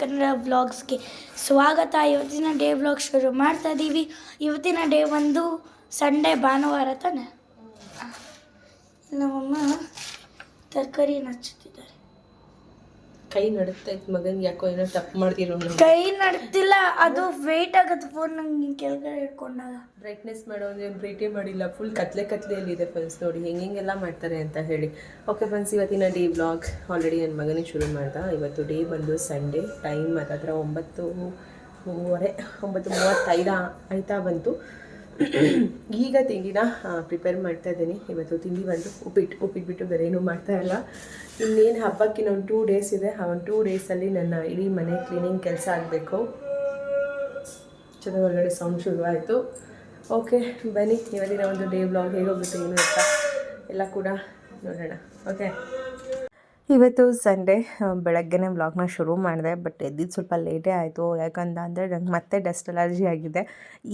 ಕನ್ನಡ ವ್ಲಾಗ್ಸ್ಗೆ ಸ್ವಾಗತ. ಇವತ್ತಿನ day vlog ಶುರು ಮಾಡ್ತಾ ಇದ್ದೀವಿ ಇವತ್ತಿನ ಡೇ ಒಂದು ಸಂಡೇ ಭಾನುವಾರ ತಾನೆ. ನಮ್ಮಮ್ಮ ತರಕಾರಿ ಹಚ್ಚುತ್ತಿದ್ದಾರೆ ಕೈ ನಡುತ್ತಾ ಇತ್ತು ಮಗನ್ ಯಾಕೋ ಏನೋ ತಪ್ಪು ಮಾಡ್ತಿರೋ ಕೈ ನಡ್ತಿಲ್ಲ ಅದು ವೇಟ್ ಆಗುತ್ತೆ ಫೋನ್ ನಂಗೆ ಕೆಳಗಡೆ ಇಟ್ಕೊಂಡಾಗ ಬ್ರೈಟ್ನೆಸ್ ಮಾಡೋ ಅಂದ್ರೆ ಬ್ರೈಟೇ ಮಾಡಿಲ್ಲ ಫುಲ್ ಕತ್ಲೆ ಕತ್ಲೆಯಲ್ಲಿದೆ ಫ್ರೆಂಡ್ಸ್ ನೋಡಿ ಹೆಂಗೆ ಹೆಂಗೆಲ್ಲ ಮಾಡ್ತಾರೆ ಅಂತ ಹೇಳಿ. ಓಕೆ ಫ್ರೆಂಡ್ಸ್ ಇವತ್ತಿನ ಡೇ ಬ್ಲಾಗ್ ಆಲ್ರೆಡಿ ನನ್ನ ಮಗನಿಗೆ ಶುರು ಮಾಡ್ದ. ಇವತ್ತು ಡೇ ಬಂದು ಸಂಡೇ ಟೈಮ್ ಹತ್ರ ಒಂಬತ್ತು ಮೂವರೆ ಒಂಬತ್ತು ಮೂವತ್ತೈದು ಆಯ್ತಾ ಬಂತು. ಈಗ ತಿಂಡಿನ ಪ್ರಿಪೇರ್ ಮಾಡ್ತಾ ಇದ್ದೀನಿ. ಇವತ್ತು ತಿಂಡಿ ಬಂದು ಉಪ್ಪಿಟ್ಟು ಉಪ್ಪಿಟ್ಟು ಬಿಟ್ಟು ಬೇರೆ ಏನೂ ಮಾಡ್ತಾ ಇಲ್ಲ. ಇನ್ನೇನು ಹಬ್ಬಕ್ಕೆ ಇನ್ನೊಂದು ಟೂ ಡೇಸ್ ಇದೆ. ಆ ಒಂದು ಟೂ ಡೇಸಲ್ಲಿ ನನ್ನ ಇಡೀ ಮನೆ ಕ್ಲೀನಿಂಗ್ ಕೆಲಸ ಆಗಬೇಕು. ಚೆನ್ನಾಗಿ ಒಳಗಡೆ ಸೌಂಡ್ ಶುರುವಾಯಿತು. ಓಕೆ ಬನ್ನಿ. ಇವತ್ತಿನ ಒಂದು ಡೇ ಬ್ಲಾಗ್ ಹೇಗೆ ಹೋಗುತ್ತೆ ಏನು ಅಂತ ಎಲ್ಲ ಕೂಡ ನೋಡೋಣ. ಓಕೆ ಇವತ್ತು ಸಂಡೇ ಬೆಳಗ್ಗೆನೇ ವ್ಲಾಗ್ನ ಶುರು ಮಾಡಿದೆ. ಬಟ್ ಎದ್ದಿದ್ದು ಸ್ವಲ್ಪ ಲೇಟೇ ಆಯಿತು. ಯಾಕಂತ ಅಂದರೆ ನಂಗೆ ಮತ್ತೆ ಡಸ್ಟ್ ಅಲರ್ಜಿ ಆಗಿದೆ.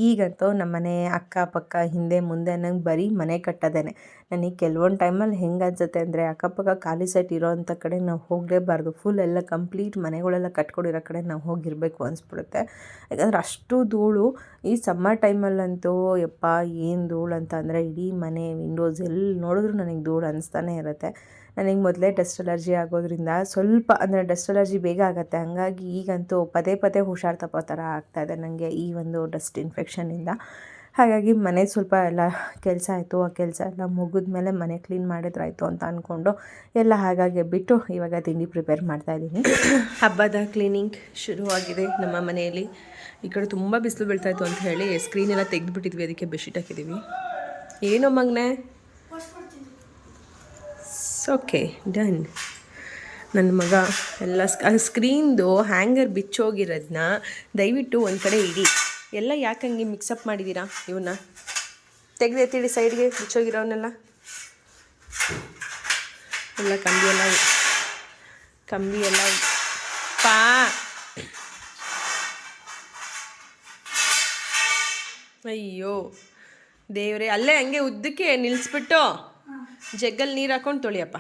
ಈಗಂತೂ ನಮ್ಮ ಮನೆ ಅಕ್ಕಪಕ್ಕ ಹಿಂದೆ, ಮುಂದೆ ನಂಗೆ ಬರೀ ಮನೆ ಕಟ್ಟೋದೇನೆ. ನನಗೆ ಕೆಲವೊಂದು ಟೈಮಲ್ಲಿ ಹೆಂಗೆ ಅನ್ಸುತ್ತೆ ಅಂದರೆ ಅಕ್ಕಪಕ್ಕ ಖಾಲಿ ಸೆಟ್ ಇರೋವಂಥ ಕಡೆ ನಾವು ಹೋಗಲೇಬಾರ್ದು. ಫುಲ್ ಎಲ್ಲ ಕಂಪ್ಲೀಟ್ ಮನೆಗಳೆಲ್ಲ ಕಟ್ಕೊಂಡಿರೋ ಕಡೆ ನಾವು ಹೋಗಿರಬೇಕು ಅನಿಸ್ಬಿಡುತ್ತೆ. ಯಾಕಂದ್ರೆ ಅಷ್ಟು ಧೂಳು. ಈ ಸಮ್ಮರ್ ಟೈಮಲ್ಲಂತೂ ಯಪ್ಪ, ಏನು ಧೂಳು ಅಂತ ಅಂದರೆ ಇಡೀ ಮನೆ, ವಿಂಡೋಸ್ ಎಲ್ಲಿ ನೋಡಿದ್ರು ನನಗೆ ಧೂಳು ಅನಿಸ್ತಾನೆ ಇರುತ್ತೆ. ನನಗೆ ಮೊದಲೇ ಡಸ್ಟ್ ಅಲರ್ಜಿ ಆಗೋದ್ರಿಂದ ಸ್ವಲ್ಪ ಅಂದರೆ ಡಸ್ಟ್ ಅಲರ್ಜಿ ಬೇಗ ಆಗುತ್ತೆ. ಹಾಗಾಗಿ ಈಗಂತೂ ಪದೇ ಪದೇ ಹುಷಾರು ತಪ್ಪೋ ಥರ ಆಗ್ತಾಯಿದೆ ನನಗೆ ಈ ಒಂದು ಡಸ್ಟ್ ಇನ್ಫೆಕ್ಷನಿಂದ ಹಾಗಾಗಿ ಮನೆ ಸ್ವಲ್ಪ ಎಲ್ಲ ಕೆಲಸ ಆಯಿತು. ಆ ಕೆಲಸ ಎಲ್ಲ ಮುಗಿದ ಮೇಲೆ ಮನೆ ಕ್ಲೀನ್ ಮಾಡಿದ್ರಾಯಿತು ಅಂತ ಅಂದ್ಕೊಂಡು ಎಲ್ಲ ಹಾಗಾಗಿ ಬಿಟ್ಟು ಇವಾಗ ತಿಂಡಿ ಪ್ರಿಪೇರ್ ಮಾಡ್ತಾಯಿದ್ದೀನಿ ಹಬ್ಬದ ಕ್ಲೀನಿಂಗ್ ಶುರುವಾಗಿದೆ ನಮ್ಮ ಮನೆಯಲ್ಲಿ. ಈ ಕಡೆ ತುಂಬ ಬಿಸಿಲು ಬೀಳ್ತಾಯಿತ್ತು ಅಂತ ಹೇಳಿ ಸ್ಕ್ರೀನ್ ಎಲ್ಲ ತೆಗೆದುಬಿಟ್ಟಿದ್ವಿ. ಅದಕ್ಕೆ ಬೆಡ್ಶೀಟ್ ಹಾಕಿದ್ದೀವಿ ಏನೋ ಮಗನೆ? ಓಕೆ ಡನ್ ನನ್ನ ಮಗ, ಎಲ್ಲ ಸ್ಕ್ರೀನ್ದು ಹ್ಯಾಂಗರ್ ಬಿಚ್ಚೋಗಿರೋದನ್ನ ದಯವಿಟ್ಟು ಒಂದು ಕಡೆ ಇಡಿ. ಎಲ್ಲ ಯಾಕೆ ಹಂಗೆ ಮಿಕ್ಸಪ್ ಮಾಡಿದ್ದೀರಾ ಇವನ್ನ ತೆಗೆದೆತ್ತಿಡಿ ಸೈಡ್ಗೆ ಬಿಚ್ಚೋಗಿರೋವನ್ನೆಲ್ಲ ಎಲ್ಲ ಕಂಬಿ ಎಲ್ಲ ಕಂಬಿ ಎಲ್ಲ ಪಾ! ಅಯ್ಯೋ. ದೇವ್ರೆ, ಅಲ್ಲೇ ಹಂಗೆ ಉದ್ದಕ್ಕೆ ನಿಲ್ಲಿಸ್ಬಿಟ್ಟು ಜಗ್ಗಲ್ಲಿ ನೀರು ಹಾಕೊಂಡು ತೊಳಿಯಪ್ಪ.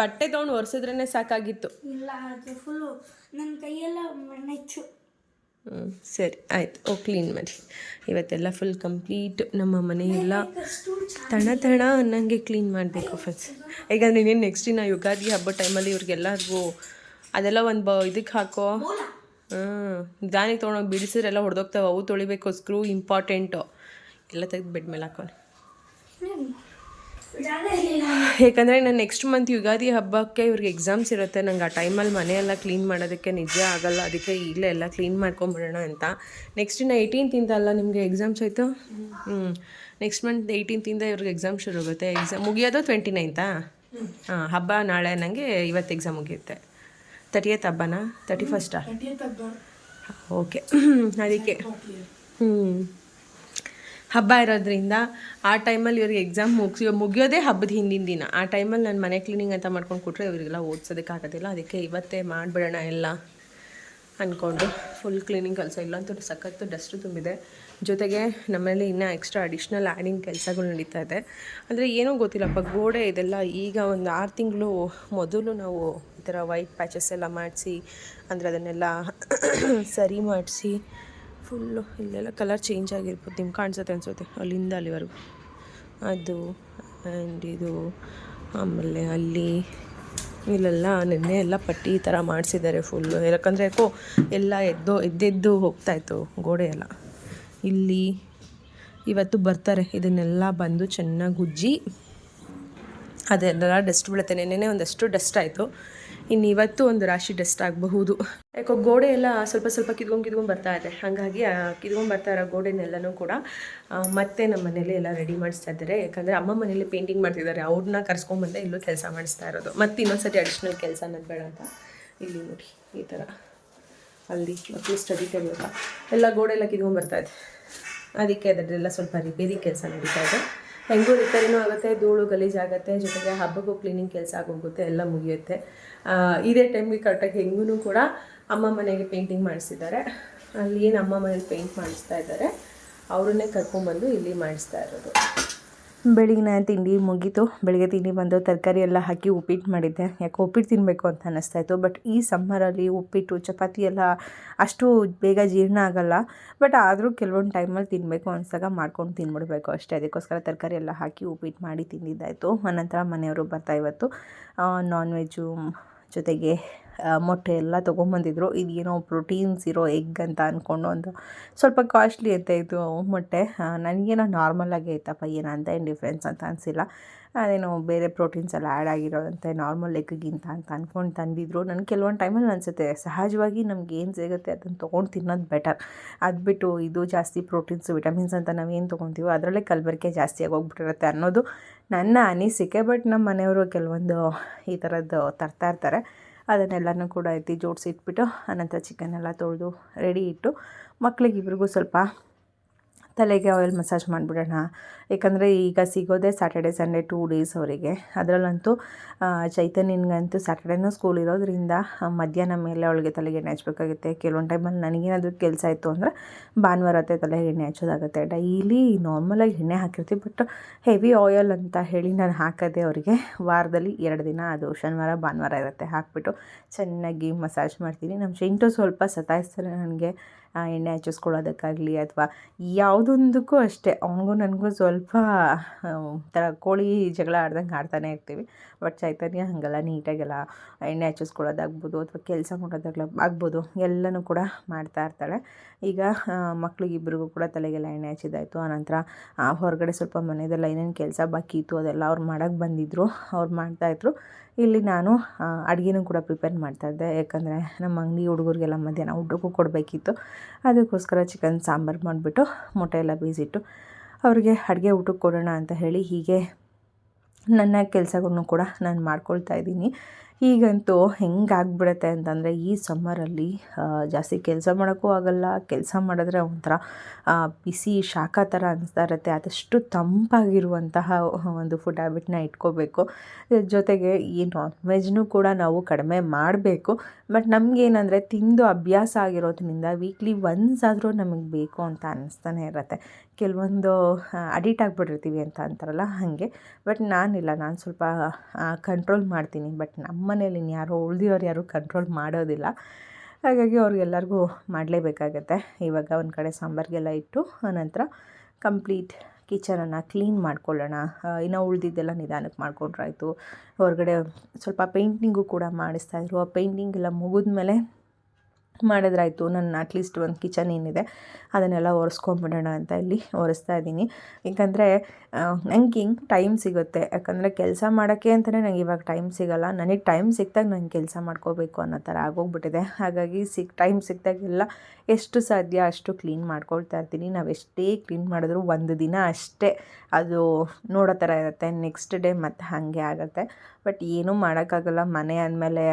ಬಟ್ಟೆ ತೊಗೊಂಡು ಒರೆಸಿದ್ರೇ ಸಾಕಾಗಿತ್ತು. ಇಲ್ಲ ಅದು ಫುಲ್ಲು ನನ್ನ ಕೈಯೆಲ್ಲ ಮಣ್ಣೆಚ್ಚು ಹ್ಞೂ ಸರಿ ಆಯ್ತು. ಓ ಕ್ಲೀನ್ ಮಾಡಿ. ಇವತ್ತೆಲ್ಲ ಫುಲ್ ಕಂಪ್ಲೀಟ್ ನಮ್ಮ ಮನೆಯೆಲ್ಲ ತಣ ತಣ ಅನ್ನಂಗೆ ಕ್ಲೀನ್ ಮಾಡಬೇಕು ಫಸ್ಟ್ ಯಾಕಂದ್ರೆ ಇನ್ನೇನು ನೆಕ್ಸ್ಟ್ ದಿನ ಯುಗಾದಿ ಹಬ್ಬ ಟೈಮಲ್ಲಿ ಇವ್ರಿಗೆಲ್ಲರಿಗೂ ಅದೆಲ್ಲ ಒಂದು ಬ ಇದಕ್ಕೆ ಹಾಕೋ. ಹ್ಞೂ ನಿಧಾನಕ್ಕೆ ತೊಗೊಂಡೋಗಿ ಬಿಡಿಸಿದ್ರೆಲ್ಲ ಹೊಡೆದೋಗ್ತಾವೆ. ಅವು ತೊಳಿಬೇಕು ಸ್ಕ್ರೂ ಇಂಪಾರ್ಟೆಂಟು ಎಲ್ಲ ತೆಗೆದು ಬೆಡ್ ಮೇಲೆ ಹಾಕೋಣ ಯಾಕಂದರೆ ನಾನು ನೆಕ್ಸ್ಟ್ ಮಂತ್ ಯುಗಾದಿ ಹಬ್ಬಕ್ಕೆ ಇವ್ರಿಗೆ ಎಕ್ಸಾಮ್ಸ್ ಇರುತ್ತೆ. ನಂಗೆ ಆ ಟೈಮಲ್ಲಿ ಮನೆಯೆಲ್ಲ ಕ್ಲೀನ್ ಮಾಡೋದಕ್ಕೆ ನಿಜ ಆಗಲ್ಲ. ಅದಕ್ಕೆ ಈಗಲೇ ಎಲ್ಲ ಕ್ಲೀನ್ ಮಾಡ್ಕೊಂಬಿಡೋಣ ಅಂತ. ನೆಕ್ಸ್ಟ್ ಇನ್ನು ಏಯ್ಟೀನ್ತಿಂದ ಅಲ್ಲ ನಿಮಗೆ ಎಕ್ಸಾಮ್ಸ್ ಆಯಿತು? ಹ್ಞೂ ನೆಕ್ಸ್ಟ್ ಮಂತ್ ಏಯ್ಟೀನ್ತಿಂದ ಇವ್ರಿಗೆ ಎಕ್ಸಾಮ್ ಶುರು ಆಗುತ್ತೆ. ಎಕ್ಸಾಮ್ ಮುಗಿಯೋದು ಟ್ವೆಂಟಿ ನೈನ್ತಾ ಹಾಂ ಹಬ್ಬ ನಾಳೆ ನನಗೆ ಇವತ್ತು ಎಕ್ಸಾಮ್ ಮುಗಿಯುತ್ತೆ. ತರ್ಟಿಯತ್ ಹಬ್ಬನಾ? ತರ್ಟಿ ಫಸ್ಟಾ ಓಕೆ ಅದಕ್ಕೆ. ಹ್ಞೂ ಹಬ್ಬ ಇರೋದ್ರಿಂದ ಆ ಟೈಮಲ್ಲಿ ಇವ್ರಿಗೆ ಎಕ್ಸಾಮ್ ಮುಗಿಸಿ, ಮುಗಿಯೋದೇ ಹಬ್ಬದ ಹಿಂದಿನ ದಿನ. ಆ ಟೈಮಲ್ಲಿ ನಾನು ಮನೆ ಕ್ಲೀನಿಂಗ್ ಅಂತ ಮಾಡ್ಕೊಂಡು ಕೊಟ್ಟರೆ ಇವರಿಗೆಲ್ಲ ಓದ್ಸೋದಕ್ಕೆ ಆಗೋದಿಲ್ಲ. ಅದಕ್ಕೆ ಇವತ್ತೇ ಮಾಡಿಬಿಡೋಣ ಎಲ್ಲ ಅಂದ್ಕೊಂಡು ಫುಲ್ ಕ್ಲೀನಿಂಗ್ ಕೆಲಸ ಇಲ್ಲ ಅಂತ ಸಖತ್ತು ಡಸ್ಟ್ ತುಂಬಿದೆ. ಜೊತೆಗೆ ನಮ್ಮಲ್ಲಿ ಇನ್ನೂ ಎಕ್ಸ್ಟ್ರಾ ಅಡಿಷ್ನಲ್ ಆ್ಯಡಿಂಗ್ ಕೆಲಸಗಳು ನಡೀತಾ ಇದೆ. ಅಂದರೆ ಏನೂ ಗೊತ್ತಿಲ್ಲಪ್ಪ, ಗೋಡೆ ಇದೆಲ್ಲ ಈಗ ಒಂದು ಆರು ತಿಂಗಳು ಮೊದಲು ನಾವು ಈ ಥರ ವೈಟ್ ಪ್ಯಾಚಸ್ ಎಲ್ಲ ಮಾಡಿಸಿ, ಅಂದರೆ ಅದನ್ನೆಲ್ಲ ಸರಿ ಮಾಡಿಸಿ ಫುಲ್ಲು ಇಲ್ಲೆಲ್ಲ ಕಲರ್ ಚೇಂಜ್ ಆಗಿರ್ಬೋದು, ನಿಮ್ಗೆ ಕಾಣಿಸುತ್ತೆ ಅನಿಸುತ್ತೆ ಅಲ್ಲಿಂದ ಅಲ್ಲಿವರೆಗೂ. ಅದು ಆ್ಯಂಡ್ ಇದು ಆಮೇಲೆ ಅಲ್ಲಿ ಇಲ್ಲೆಲ್ಲ ನಿನ್ನೆ ಎಲ್ಲ ಪಟ್ಟಿ ಈ ಥರ ಮಾಡಿಸಿದ್ದಾರೆ ಫುಲ್ಲು. ಯಾಕಂದರೆ ಯಾಕೋ ಎಲ್ಲ ಎದ್ದು, ಎದ್ದೆದ್ದು ಹೋಗ್ತಾಯಿತ್ತು ಗೋಡೆ ಎಲ್ಲ. ಇಲ್ಲಿ ಇವತ್ತು ಬರ್ತಾರೆ, ಇದನ್ನೆಲ್ಲ ಬಂದು ಚೆನ್ನಾಗಿ ಉಜ್ಜಿ ಅದೆಲ್ಲ ಡಸ್ಟ್ ಬೀಳುತ್ತೆ. ನೆನ್ನೆ ಒಂದಷ್ಟು ಡಸ್ಟ್ ಆಯಿತು. ಇನ್ನು ಇವತ್ತು ಒಂದು ರಾಶಿ ಡಸ್ಟ್ ಆಗಬಹುದು. ಯಾಕೋ ಗೋಡೆ ಎಲ್ಲ ಸ್ವಲ್ಪ ಸ್ವಲ್ಪ ಕಿದ್ಕೊಂಡು ಕಿದ್ಕೊಂಡು ಬರ್ತಾ ಇದೆ. ಹಾಗಾಗಿ ಕಿದ್ಕೊಂಡು ಬರ್ತಾ ಇರೋ ಗೋಡೆನೆಲ್ಲನೂ ಕೂಡ ಮತ್ತೆ ನಮ್ಮ ಮನೇಲಿ ಎಲ್ಲ ರೆಡಿ ಮಾಡಿಸ್ತಾ ಇದ್ದಾರೆ. ಯಾಕಂದರೆ ಅಮ್ಮ ಮನೇಲಿ ಪೇಂಟಿಂಗ್ ಮಾಡ್ತಿದ್ದಾರೆ. ಅವ್ರನ್ನ ಕರ್ಸ್ಕೊಂಡ್ಬಂದೆ ಇಲ್ಲೂ ಕೆಲಸ ಮಾಡಿಸ್ತಾ ಇರೋದು. ಮತ್ತೆ ಇನ್ನೊಂದ್ಸತಿ ಅಡಿಷ್ನಲ್ ಕೆಲಸ ಬೇಡ ಅಂತ ಇಲ್ಲಿ ನೋಡಿ, ಈ ಥರ ಅಲ್ಲಿ ಮಕ್ಕಳು ಸ್ಟಡಿ ಟೈಮ್ ಎಲ್ಲ ಗೋಡೆ ಎಲ್ಲ ಕಿದ್ಕೊಂಡು ಬರ್ತಾ ಇದೆ. ಅದಕ್ಕೆ ಅದರದ್ದೆಲ್ಲ ಸ್ವಲ್ಪ ರಿಪೇರಿ ಕೆಲಸ ನಡೀತಾ ಇದೆ. ಹೆಂಗೂ ರಿಪೇರಿನೂ ಆಗುತ್ತೆ, ಧೂಳು ಗಲೀಜಾಗುತ್ತೆ, ಜೊತೆಗೆ ಹಬ್ಬಕ್ಕೂ ಕ್ಲೀನಿಂಗ್ ಕೆಲಸ ಆಗೋಗುತ್ತೆ, ಎಲ್ಲ ಮುಗಿಯುತ್ತೆ. ಇದೇ ಟೈಮ್ಗೆ ಕರೆಕ್ಟಾಗಿ ಹೆಂಗೂ ಕೂಡ ಅಮ್ಮ ಮನೆಗೆ ಪೇಂಟಿಂಗ್ ಮಾಡಿಸಿದ್ದಾರೆ. ಅಲ್ಲಿ ಏನು ಅಮ್ಮ ಮನೇಲಿ ಪೇಂಟ್ ಮಾಡಿಸ್ತಾ ಇದ್ದಾರೆ, ಅವರನ್ನೇ ಕರ್ಕೊಂಡ್ಬಂದು ಇಲ್ಲಿ ಮಾಡಿಸ್ತಾ ಇರೋದು. ಬೆಳಗಿನ ತಿಂಡಿ ಮುಗೀತು. ಬೆಳಿಗ್ಗೆ ತಿಂಡಿ ಬಂದು ತರಕಾರಿ ಎಲ್ಲ ಹಾಕಿ ಉಪ್ಪಿಟ್ಟು ಮಾಡಿದ್ದೆ. ಯಾಕೆ ಉಪ್ಪಿಟ್ಟು ತಿನ್ನಬೇಕು ಅಂತ ಅನ್ನಿಸ್ತಾ ಇತ್ತು ಬಟ್ ಈ ಸಮ್ಮರಲ್ಲಿ ಉಪ್ಪಿಟ್ಟು, ಚಪಾತಿ ಎಲ್ಲ ಅಷ್ಟು ಬೇಗ ಜೀರ್ಣ ಆಗಲ್ಲ. ಬಟ್ ಆದರೂ ಕೆಲವೊಂದು ಟೈಮಲ್ಲಿ ತಿನ್ನಬೇಕು ಅನ್ಸಾಗ ಮಾಡ್ಕೊಂಡು ತಿನ್ಬಿಡ್ಬೇಕು ಅಷ್ಟೇ. ಅದಕ್ಕೋಸ್ಕರ ತರಕಾರಿ ಎಲ್ಲ ಹಾಕಿ ಉಪ್ಪಿಟ್ಟು ಮಾಡಿ ತಿಂದಿದ್ದಾಯಿತು. ಆನಂತರ ಮನೆಯವರು ಬರ್ತಾ ಇವತ್ತು. ನಾನ್ ವೆಜ್ಜು ಜೊತೆಗೆ ಮೊಟ್ಟೆ ಎಲ್ಲ ತೊಗೊಂಬಂದಿದ್ರು. ಇದೇನೋ ಪ್ರೋಟೀನ್ಸ್ ಇರೋ ಎಗ್ ಅಂತ ಅಂದ್ಕೊಂಡು ಒಂದು ಸ್ವಲ್ಪ ಕಾಸ್ಟ್ಲಿ ಅಂತ ಇದು ಮೊಟ್ಟೆ. ನನಗೇನೋ ನಾರ್ಮಲಾಗೇ ಇತ್ತಪ್ಪ, ಏನು ಅಂತ ಏನು ಡಿಫ್ರೆನ್ಸ್ ಅಂತ ಅನಿಸಿಲ್ಲ. ಅದೇನೋ ಬೇರೆ ಪ್ರೋಟೀನ್ಸ್ ಎಲ್ಲ ಆ್ಯಡ್ ಆಗಿರೋದಂತೆ, ನಾರ್ಮಲ್ ಎಗ್ಗಿಂತ ಅಂತ ಅಂದ್ಕೊಂಡು ತಂದಿದ್ರು. ನನಗೆ ಕೆಲವೊಂದು ಟೈಮಲ್ಲಿ ಅನಿಸುತ್ತೆ, ಸಹಜವಾಗಿ ನಮ್ಗೆ ಏನು ಸಿಗುತ್ತೆ ಅದನ್ನು ತೊಗೊಂಡು ತಿನ್ನೋದು ಬೆಟರ್ ಅದು ಬಿಟ್ಟು ಇದು ಜಾಸ್ತಿ ಪ್ರೋಟೀನ್ಸ್, ವಿಟಮಿನ್ಸ್ ಅಂತ ನಾವೇನು ತೊಗೊತೀವೋ ಅದರಲ್ಲೇ ಕಲಬೆರಕೆ ಜಾಸ್ತಿ ಆಗೋಗ್ಬಿಟ್ಟಿರುತ್ತೆ ಅನ್ನೋದು ನನ್ನ ಅನಿಸಿಕೆ. ಬಟ್ ನಮ್ಮ ಮನೆಯವರು ಕೆಲವೊಂದು ಈ ಥರದ್ದು ತರ್ತಾ ಇರ್ತಾರೆ. ಅದನ್ನೆಲ್ಲನೂ ಕೂಡ ಎತ್ತಿ ಜೋಡಿಸಿಟ್ಬಿಟ್ಟು ಆನಂತರ ಚಿಕನ್ ಎಲ್ಲ ತೊಳೆದು ರೆಡಿ ಇಟ್ಟು ಮಕ್ಕಳಿಗಿಬ್ರಿಗೂ ಸ್ವಲ್ಪ ತಲೆಗೆ ಆಯಿಲ್ ಮಸಾಜ್ ಮಾಡಿಬಿಡೋಣ. ಯಾಕಂದರೆ ಈಗ ಸಿಗೋದೇ ಸ್ಯಾಟರ್ಡೆ ಸಂಡೇ ಟೂ ಡೇಸ್ ಅವರಿಗೆ. ಅದರಲ್ಲಂತೂ ಚೈತನ್ಯನಿಗಂತೂ ಸ್ಯಾಟರ್ಡೇನೂ ಸ್ಕೂಲ್ ಇರೋದ್ರಿಂದ ಮಧ್ಯಾಹ್ನ ಮೇಲೆ ಅವಳಿಗೆ ತಲೆಗೆ ಎಣ್ಣೆ ಹಚ್ಬೇಕಾಗುತ್ತೆ. ಕೆಲವೊಂದು ಟೈಮಲ್ಲಿ ನನಗೇನಾದರೂ ಕೆಲಸ ಇತ್ತು ಅಂದರೆ ಭಾನುವಾರ ಹೊತ್ತೆ ತಲೆಗೆ ಎಣ್ಣೆ ಹಚ್ಚೋದಾಗುತ್ತೆ. ಡೈಲಿ ನಾರ್ಮಲಾಗಿ ಎಣ್ಣೆ ಹಾಕಿರ್ತೀವಿ ಬಟ್ ಹೆವಿ ಆಯಿಲ್ ಅಂತ ಹೇಳಿ ನಾನು ಹಾಕೋದೆ ಅವರಿಗೆ ವಾರದಲ್ಲಿ ಎರಡು ದಿನ, ಅದು ಶನಿವಾರ, ಭಾನುವಾರ ಇರುತ್ತೆ. ಹಾಕ್ಬಿಟ್ಟು ಚೆನ್ನಾಗಿ ಮಸಾಜ್ ಮಾಡ್ತೀನಿ. ನಮ್ಮ ಶೆಂಟು ಸ್ವಲ್ಪ ಸತಾಯಿಸ್ತಾರೆ ನನಗೆ. ಎಣ್ಣೆ ಹಚ್ಚಿಸ್ಕೊಳ್ಳೋದಕ್ಕಾಗಲಿ ಅಥವಾ ಯಾವುದೊಂದಕ್ಕೂ ಅಷ್ಟೇ. ಅವನಿಗೂ ನನಗೂ ಸ್ವಲ್ಪ ಥರ ಕೋಳಿ ಜಗಳ ಆಡ್ದಂಗೆ ಆಡ್ತಾನೆ ಇರ್ತೀವಿ. ಬಟ್ ಚೈತನ್ಯ ಹಾಗಲ್ಲ, ನೀಟಾಗೆಲ್ಲ ಎಣ್ಣೆ ಹಚ್ಚಿಸ್ಕೊಳ್ಳೋದಾಗ್ಬೋದು ಅಥವಾ ಕೆಲಸ ಮಾಡೋದಾಗ್ಲ, ಆಗ್ಬೋದು. ಎಲ್ಲನೂ ಕೂಡ ಮಾಡ್ತಾ ಇರ್ತಾಳೆ. ಈಗ ಮಕ್ಳಿಗಿಬ್ಬರಿಗೂ ಕೂಡ ತಲೆಗೆಲ್ಲ ಎಣ್ಣೆ ಹಚ್ಚಿದ್ದಾಯಿತು ಆನಂತರ ಹೊರಗಡೆ ಸ್ವಲ್ಪ ಮನೆಯದೆಲ್ಲ ಏನೇನು ಕೆಲಸ ಬಾಕಿ ಇತ್ತು ಅದೆಲ್ಲ ಅವ್ರು ಮಾಡೋಕ್ಕೆ ಬಂದಿದ್ದರು ಅವ್ರು ಮಾಡ್ತಾಯಿದ್ರು ಇಲ್ಲಿ ನಾನು ಅಡುಗೆನೂ ಕೂಡ ಪ್ರಿಪೇರ್ ಮಾಡ್ತಾಯಿದ್ದೆ ಯಾಕಂದರೆ ನಮ್ಮ ಅಂಗಡಿ ಹುಡುಗರಿಗೆಲ್ಲ ಮಧ್ಯಾಹ್ನ ಊಟಕ್ಕೂ ಕೊಡಬೇಕಿತ್ತು. ಅದಕ್ಕೋಸ್ಕರ ಚಿಕನ್ ಸಾಂಬಾರು ಮಾಡಿಬಿಟ್ಟು ಮೊಟ್ಟೆ ಎಲ್ಲ ಬೀಸಿಟ್ಟು ಅವ್ರಿಗೆ ಅಡುಗೆ ಊಟಕ್ಕೆ ಕೊಡೋಣ ಅಂತ ಹೇಳಿ ಹೀಗೆ ನನ್ನ ಕೆಲಸಗಳನ್ನು ಕೂಡ ನಾನು ಮಾಡ್ಕೊಳ್ತಾ ಇದ್ದೀನಿ. ಈಗಂತೂ ಹೆಂಗಾಗ್ಬಿಡುತ್ತೆ ಅಂತಂದರೆ ಈ ಸಮ್ಮರಲ್ಲಿ ಜಾಸ್ತಿ ಕೆಲಸ ಮಾಡೋಕ್ಕೂ ಆಗಲ್ಲ. ಕೆಲಸ ಮಾಡಿದ್ರೆ ಒಂಥರ ಬಿಸಿ ಶಾಖ ಥರ ಅನಿಸ್ತಾ ಇರುತ್ತೆ. ಆದಷ್ಟು ತಂಪಾಗಿರುವಂತಹ ಒಂದು ಫುಡ್ ಹ್ಯಾಬಿಟ್ನ ಇಟ್ಕೋಬೇಕು. ಜೊತೆಗೆ ಈ ನಾನ್ ವೆಜ್ನೂ ಕೂಡ ನಾವು ಕಡಿಮೆ ಮಾಡಬೇಕು. ಬಟ್ ನಮಗೇನಂದರೆ ತಿಂದು ಅಭ್ಯಾಸ ಆಗಿರೋದ್ರಿಂದ ವೀಕ್ಲಿ ಒನ್ಸ್ ಆದರೂ ನಮಗೆ ಬೇಕು ಅಂತ ಅನ್ನಿಸ್ತಾನೆ ಇರುತ್ತೆ. ಕೆಲವೊಂದು ಅಡಿಟ್ ಆಗಿಬಿಟ್ಟಿರ್ತೀವಿ ಅಂತ ಅಂತಾರಲ್ಲ ಹಾಗೆ. ಬಟ್ ನಾನಿಲ್ಲ, ನಾನು ಸ್ವಲ್ಪ ಕಂಟ್ರೋಲ್ ಮಾಡ್ತೀನಿ. ಬಟ್ ನಮ್ಮ ಮನೇಲಿ ಯಾರೋ ಉಳ್ದಿರೋರು ಯಾರೂ ಕಂಟ್ರೋಲ್ ಮಾಡೋದಿಲ್ಲ. ಹಾಗಾಗಿ ಅವ್ರಿಗೆಲ್ಲರಿಗೂ ಮಾಡಲೇಬೇಕಾಗತ್ತೆ. ಇವಾಗ ಒಂದು ಕಡೆ ಸಾಂಬಾರಿಗೆಲ್ಲ ಇಟ್ಟು, ಆನಂತರ ಕಂಪ್ಲೀಟ್ ಕಿಚನನ್ನು ಕ್ಲೀನ್ ಮಾಡ್ಕೊಳ್ಳೋಣ. ಇನ್ನು ಉಳಿದಿದ್ದೆಲ್ಲ ನಿಧಾನಕ್ಕೆ ಮಾಡ್ಕೊಂಡ್ರಾಯ್ತು. ಹೊರಗಡೆ ಸ್ವಲ್ಪ ಪೇಂಟಿಂಗು ಕೂಡ ಮಾಡಿಸ್ತಾಯಿದ್ರು ಆ ಪೇಂಟಿಂಗ್ ಎಲ್ಲ ಮುಗಿದ್ಮೇಲೆ ಮಾಡಿದ್ರಾಯ್ತು. ನನ್ನ ಅಟ್ಲೀಸ್ಟ್ ಒಂದು ಕಿಚನ್ ಏನಿದೆ, ಅದನ್ನೆಲ್ಲ ಒರೆಸ್ಕೊಂಬಿಡೋಣ ಅಂತ ಇಲ್ಲಿ ಒರೆಸ್ತಾ ಇದ್ದೀನಿ. ಯಾಕಂದರೆ ನಂಗೆ ಹಿಂಗೆ ಟೈಮ್ ಸಿಗುತ್ತೆ. ಯಾಕಂದರೆ ಕೆಲಸ ಮಾಡೋಕ್ಕೆ ಅಂತಲೇ ನಂಗೆ ಇವಾಗ ಟೈಮ್ ಸಿಗಲ್ಲ. ನನಗೆ ಟೈಮ್ ಸಿಕ್ಕಿದಾಗ ನಂಗೆ ಕೆಲಸ ಮಾಡ್ಕೋಬೇಕು ಅನ್ನೋ ಥರ ಆಗೋಗ್ಬಿಟ್ಟಿದೆ. ಹಾಗಾಗಿ ಸಿಕ್ ಟೈಮ್ ಸಿಕ್ತಾಗೆಲ್ಲ ಎಷ್ಟು ಸಾಧ್ಯ ಅಷ್ಟು ಕ್ಲೀನ್ ಮಾಡ್ಕೊಳ್ತಾ ಇರ್ತೀನಿ. ನಾವು ಎಷ್ಟೇ ಕ್ಲೀನ್ ಮಾಡಿದ್ರು ಒಂದು ದಿನ ಅಷ್ಟೇ ಅದು ನೋಡೋ ಥರ ಇರುತ್ತೆ. ನೆಕ್ಸ್ಟ್ ಡೇ ಮತ್ತೆ ಹಾಗೆ ಆಗುತ್ತೆ. ಬಟ್ ಏನೂ ಮಾಡೋಕ್ಕಾಗಲ್ಲ. ಮನೆ ಅಂದಮೇಲೆ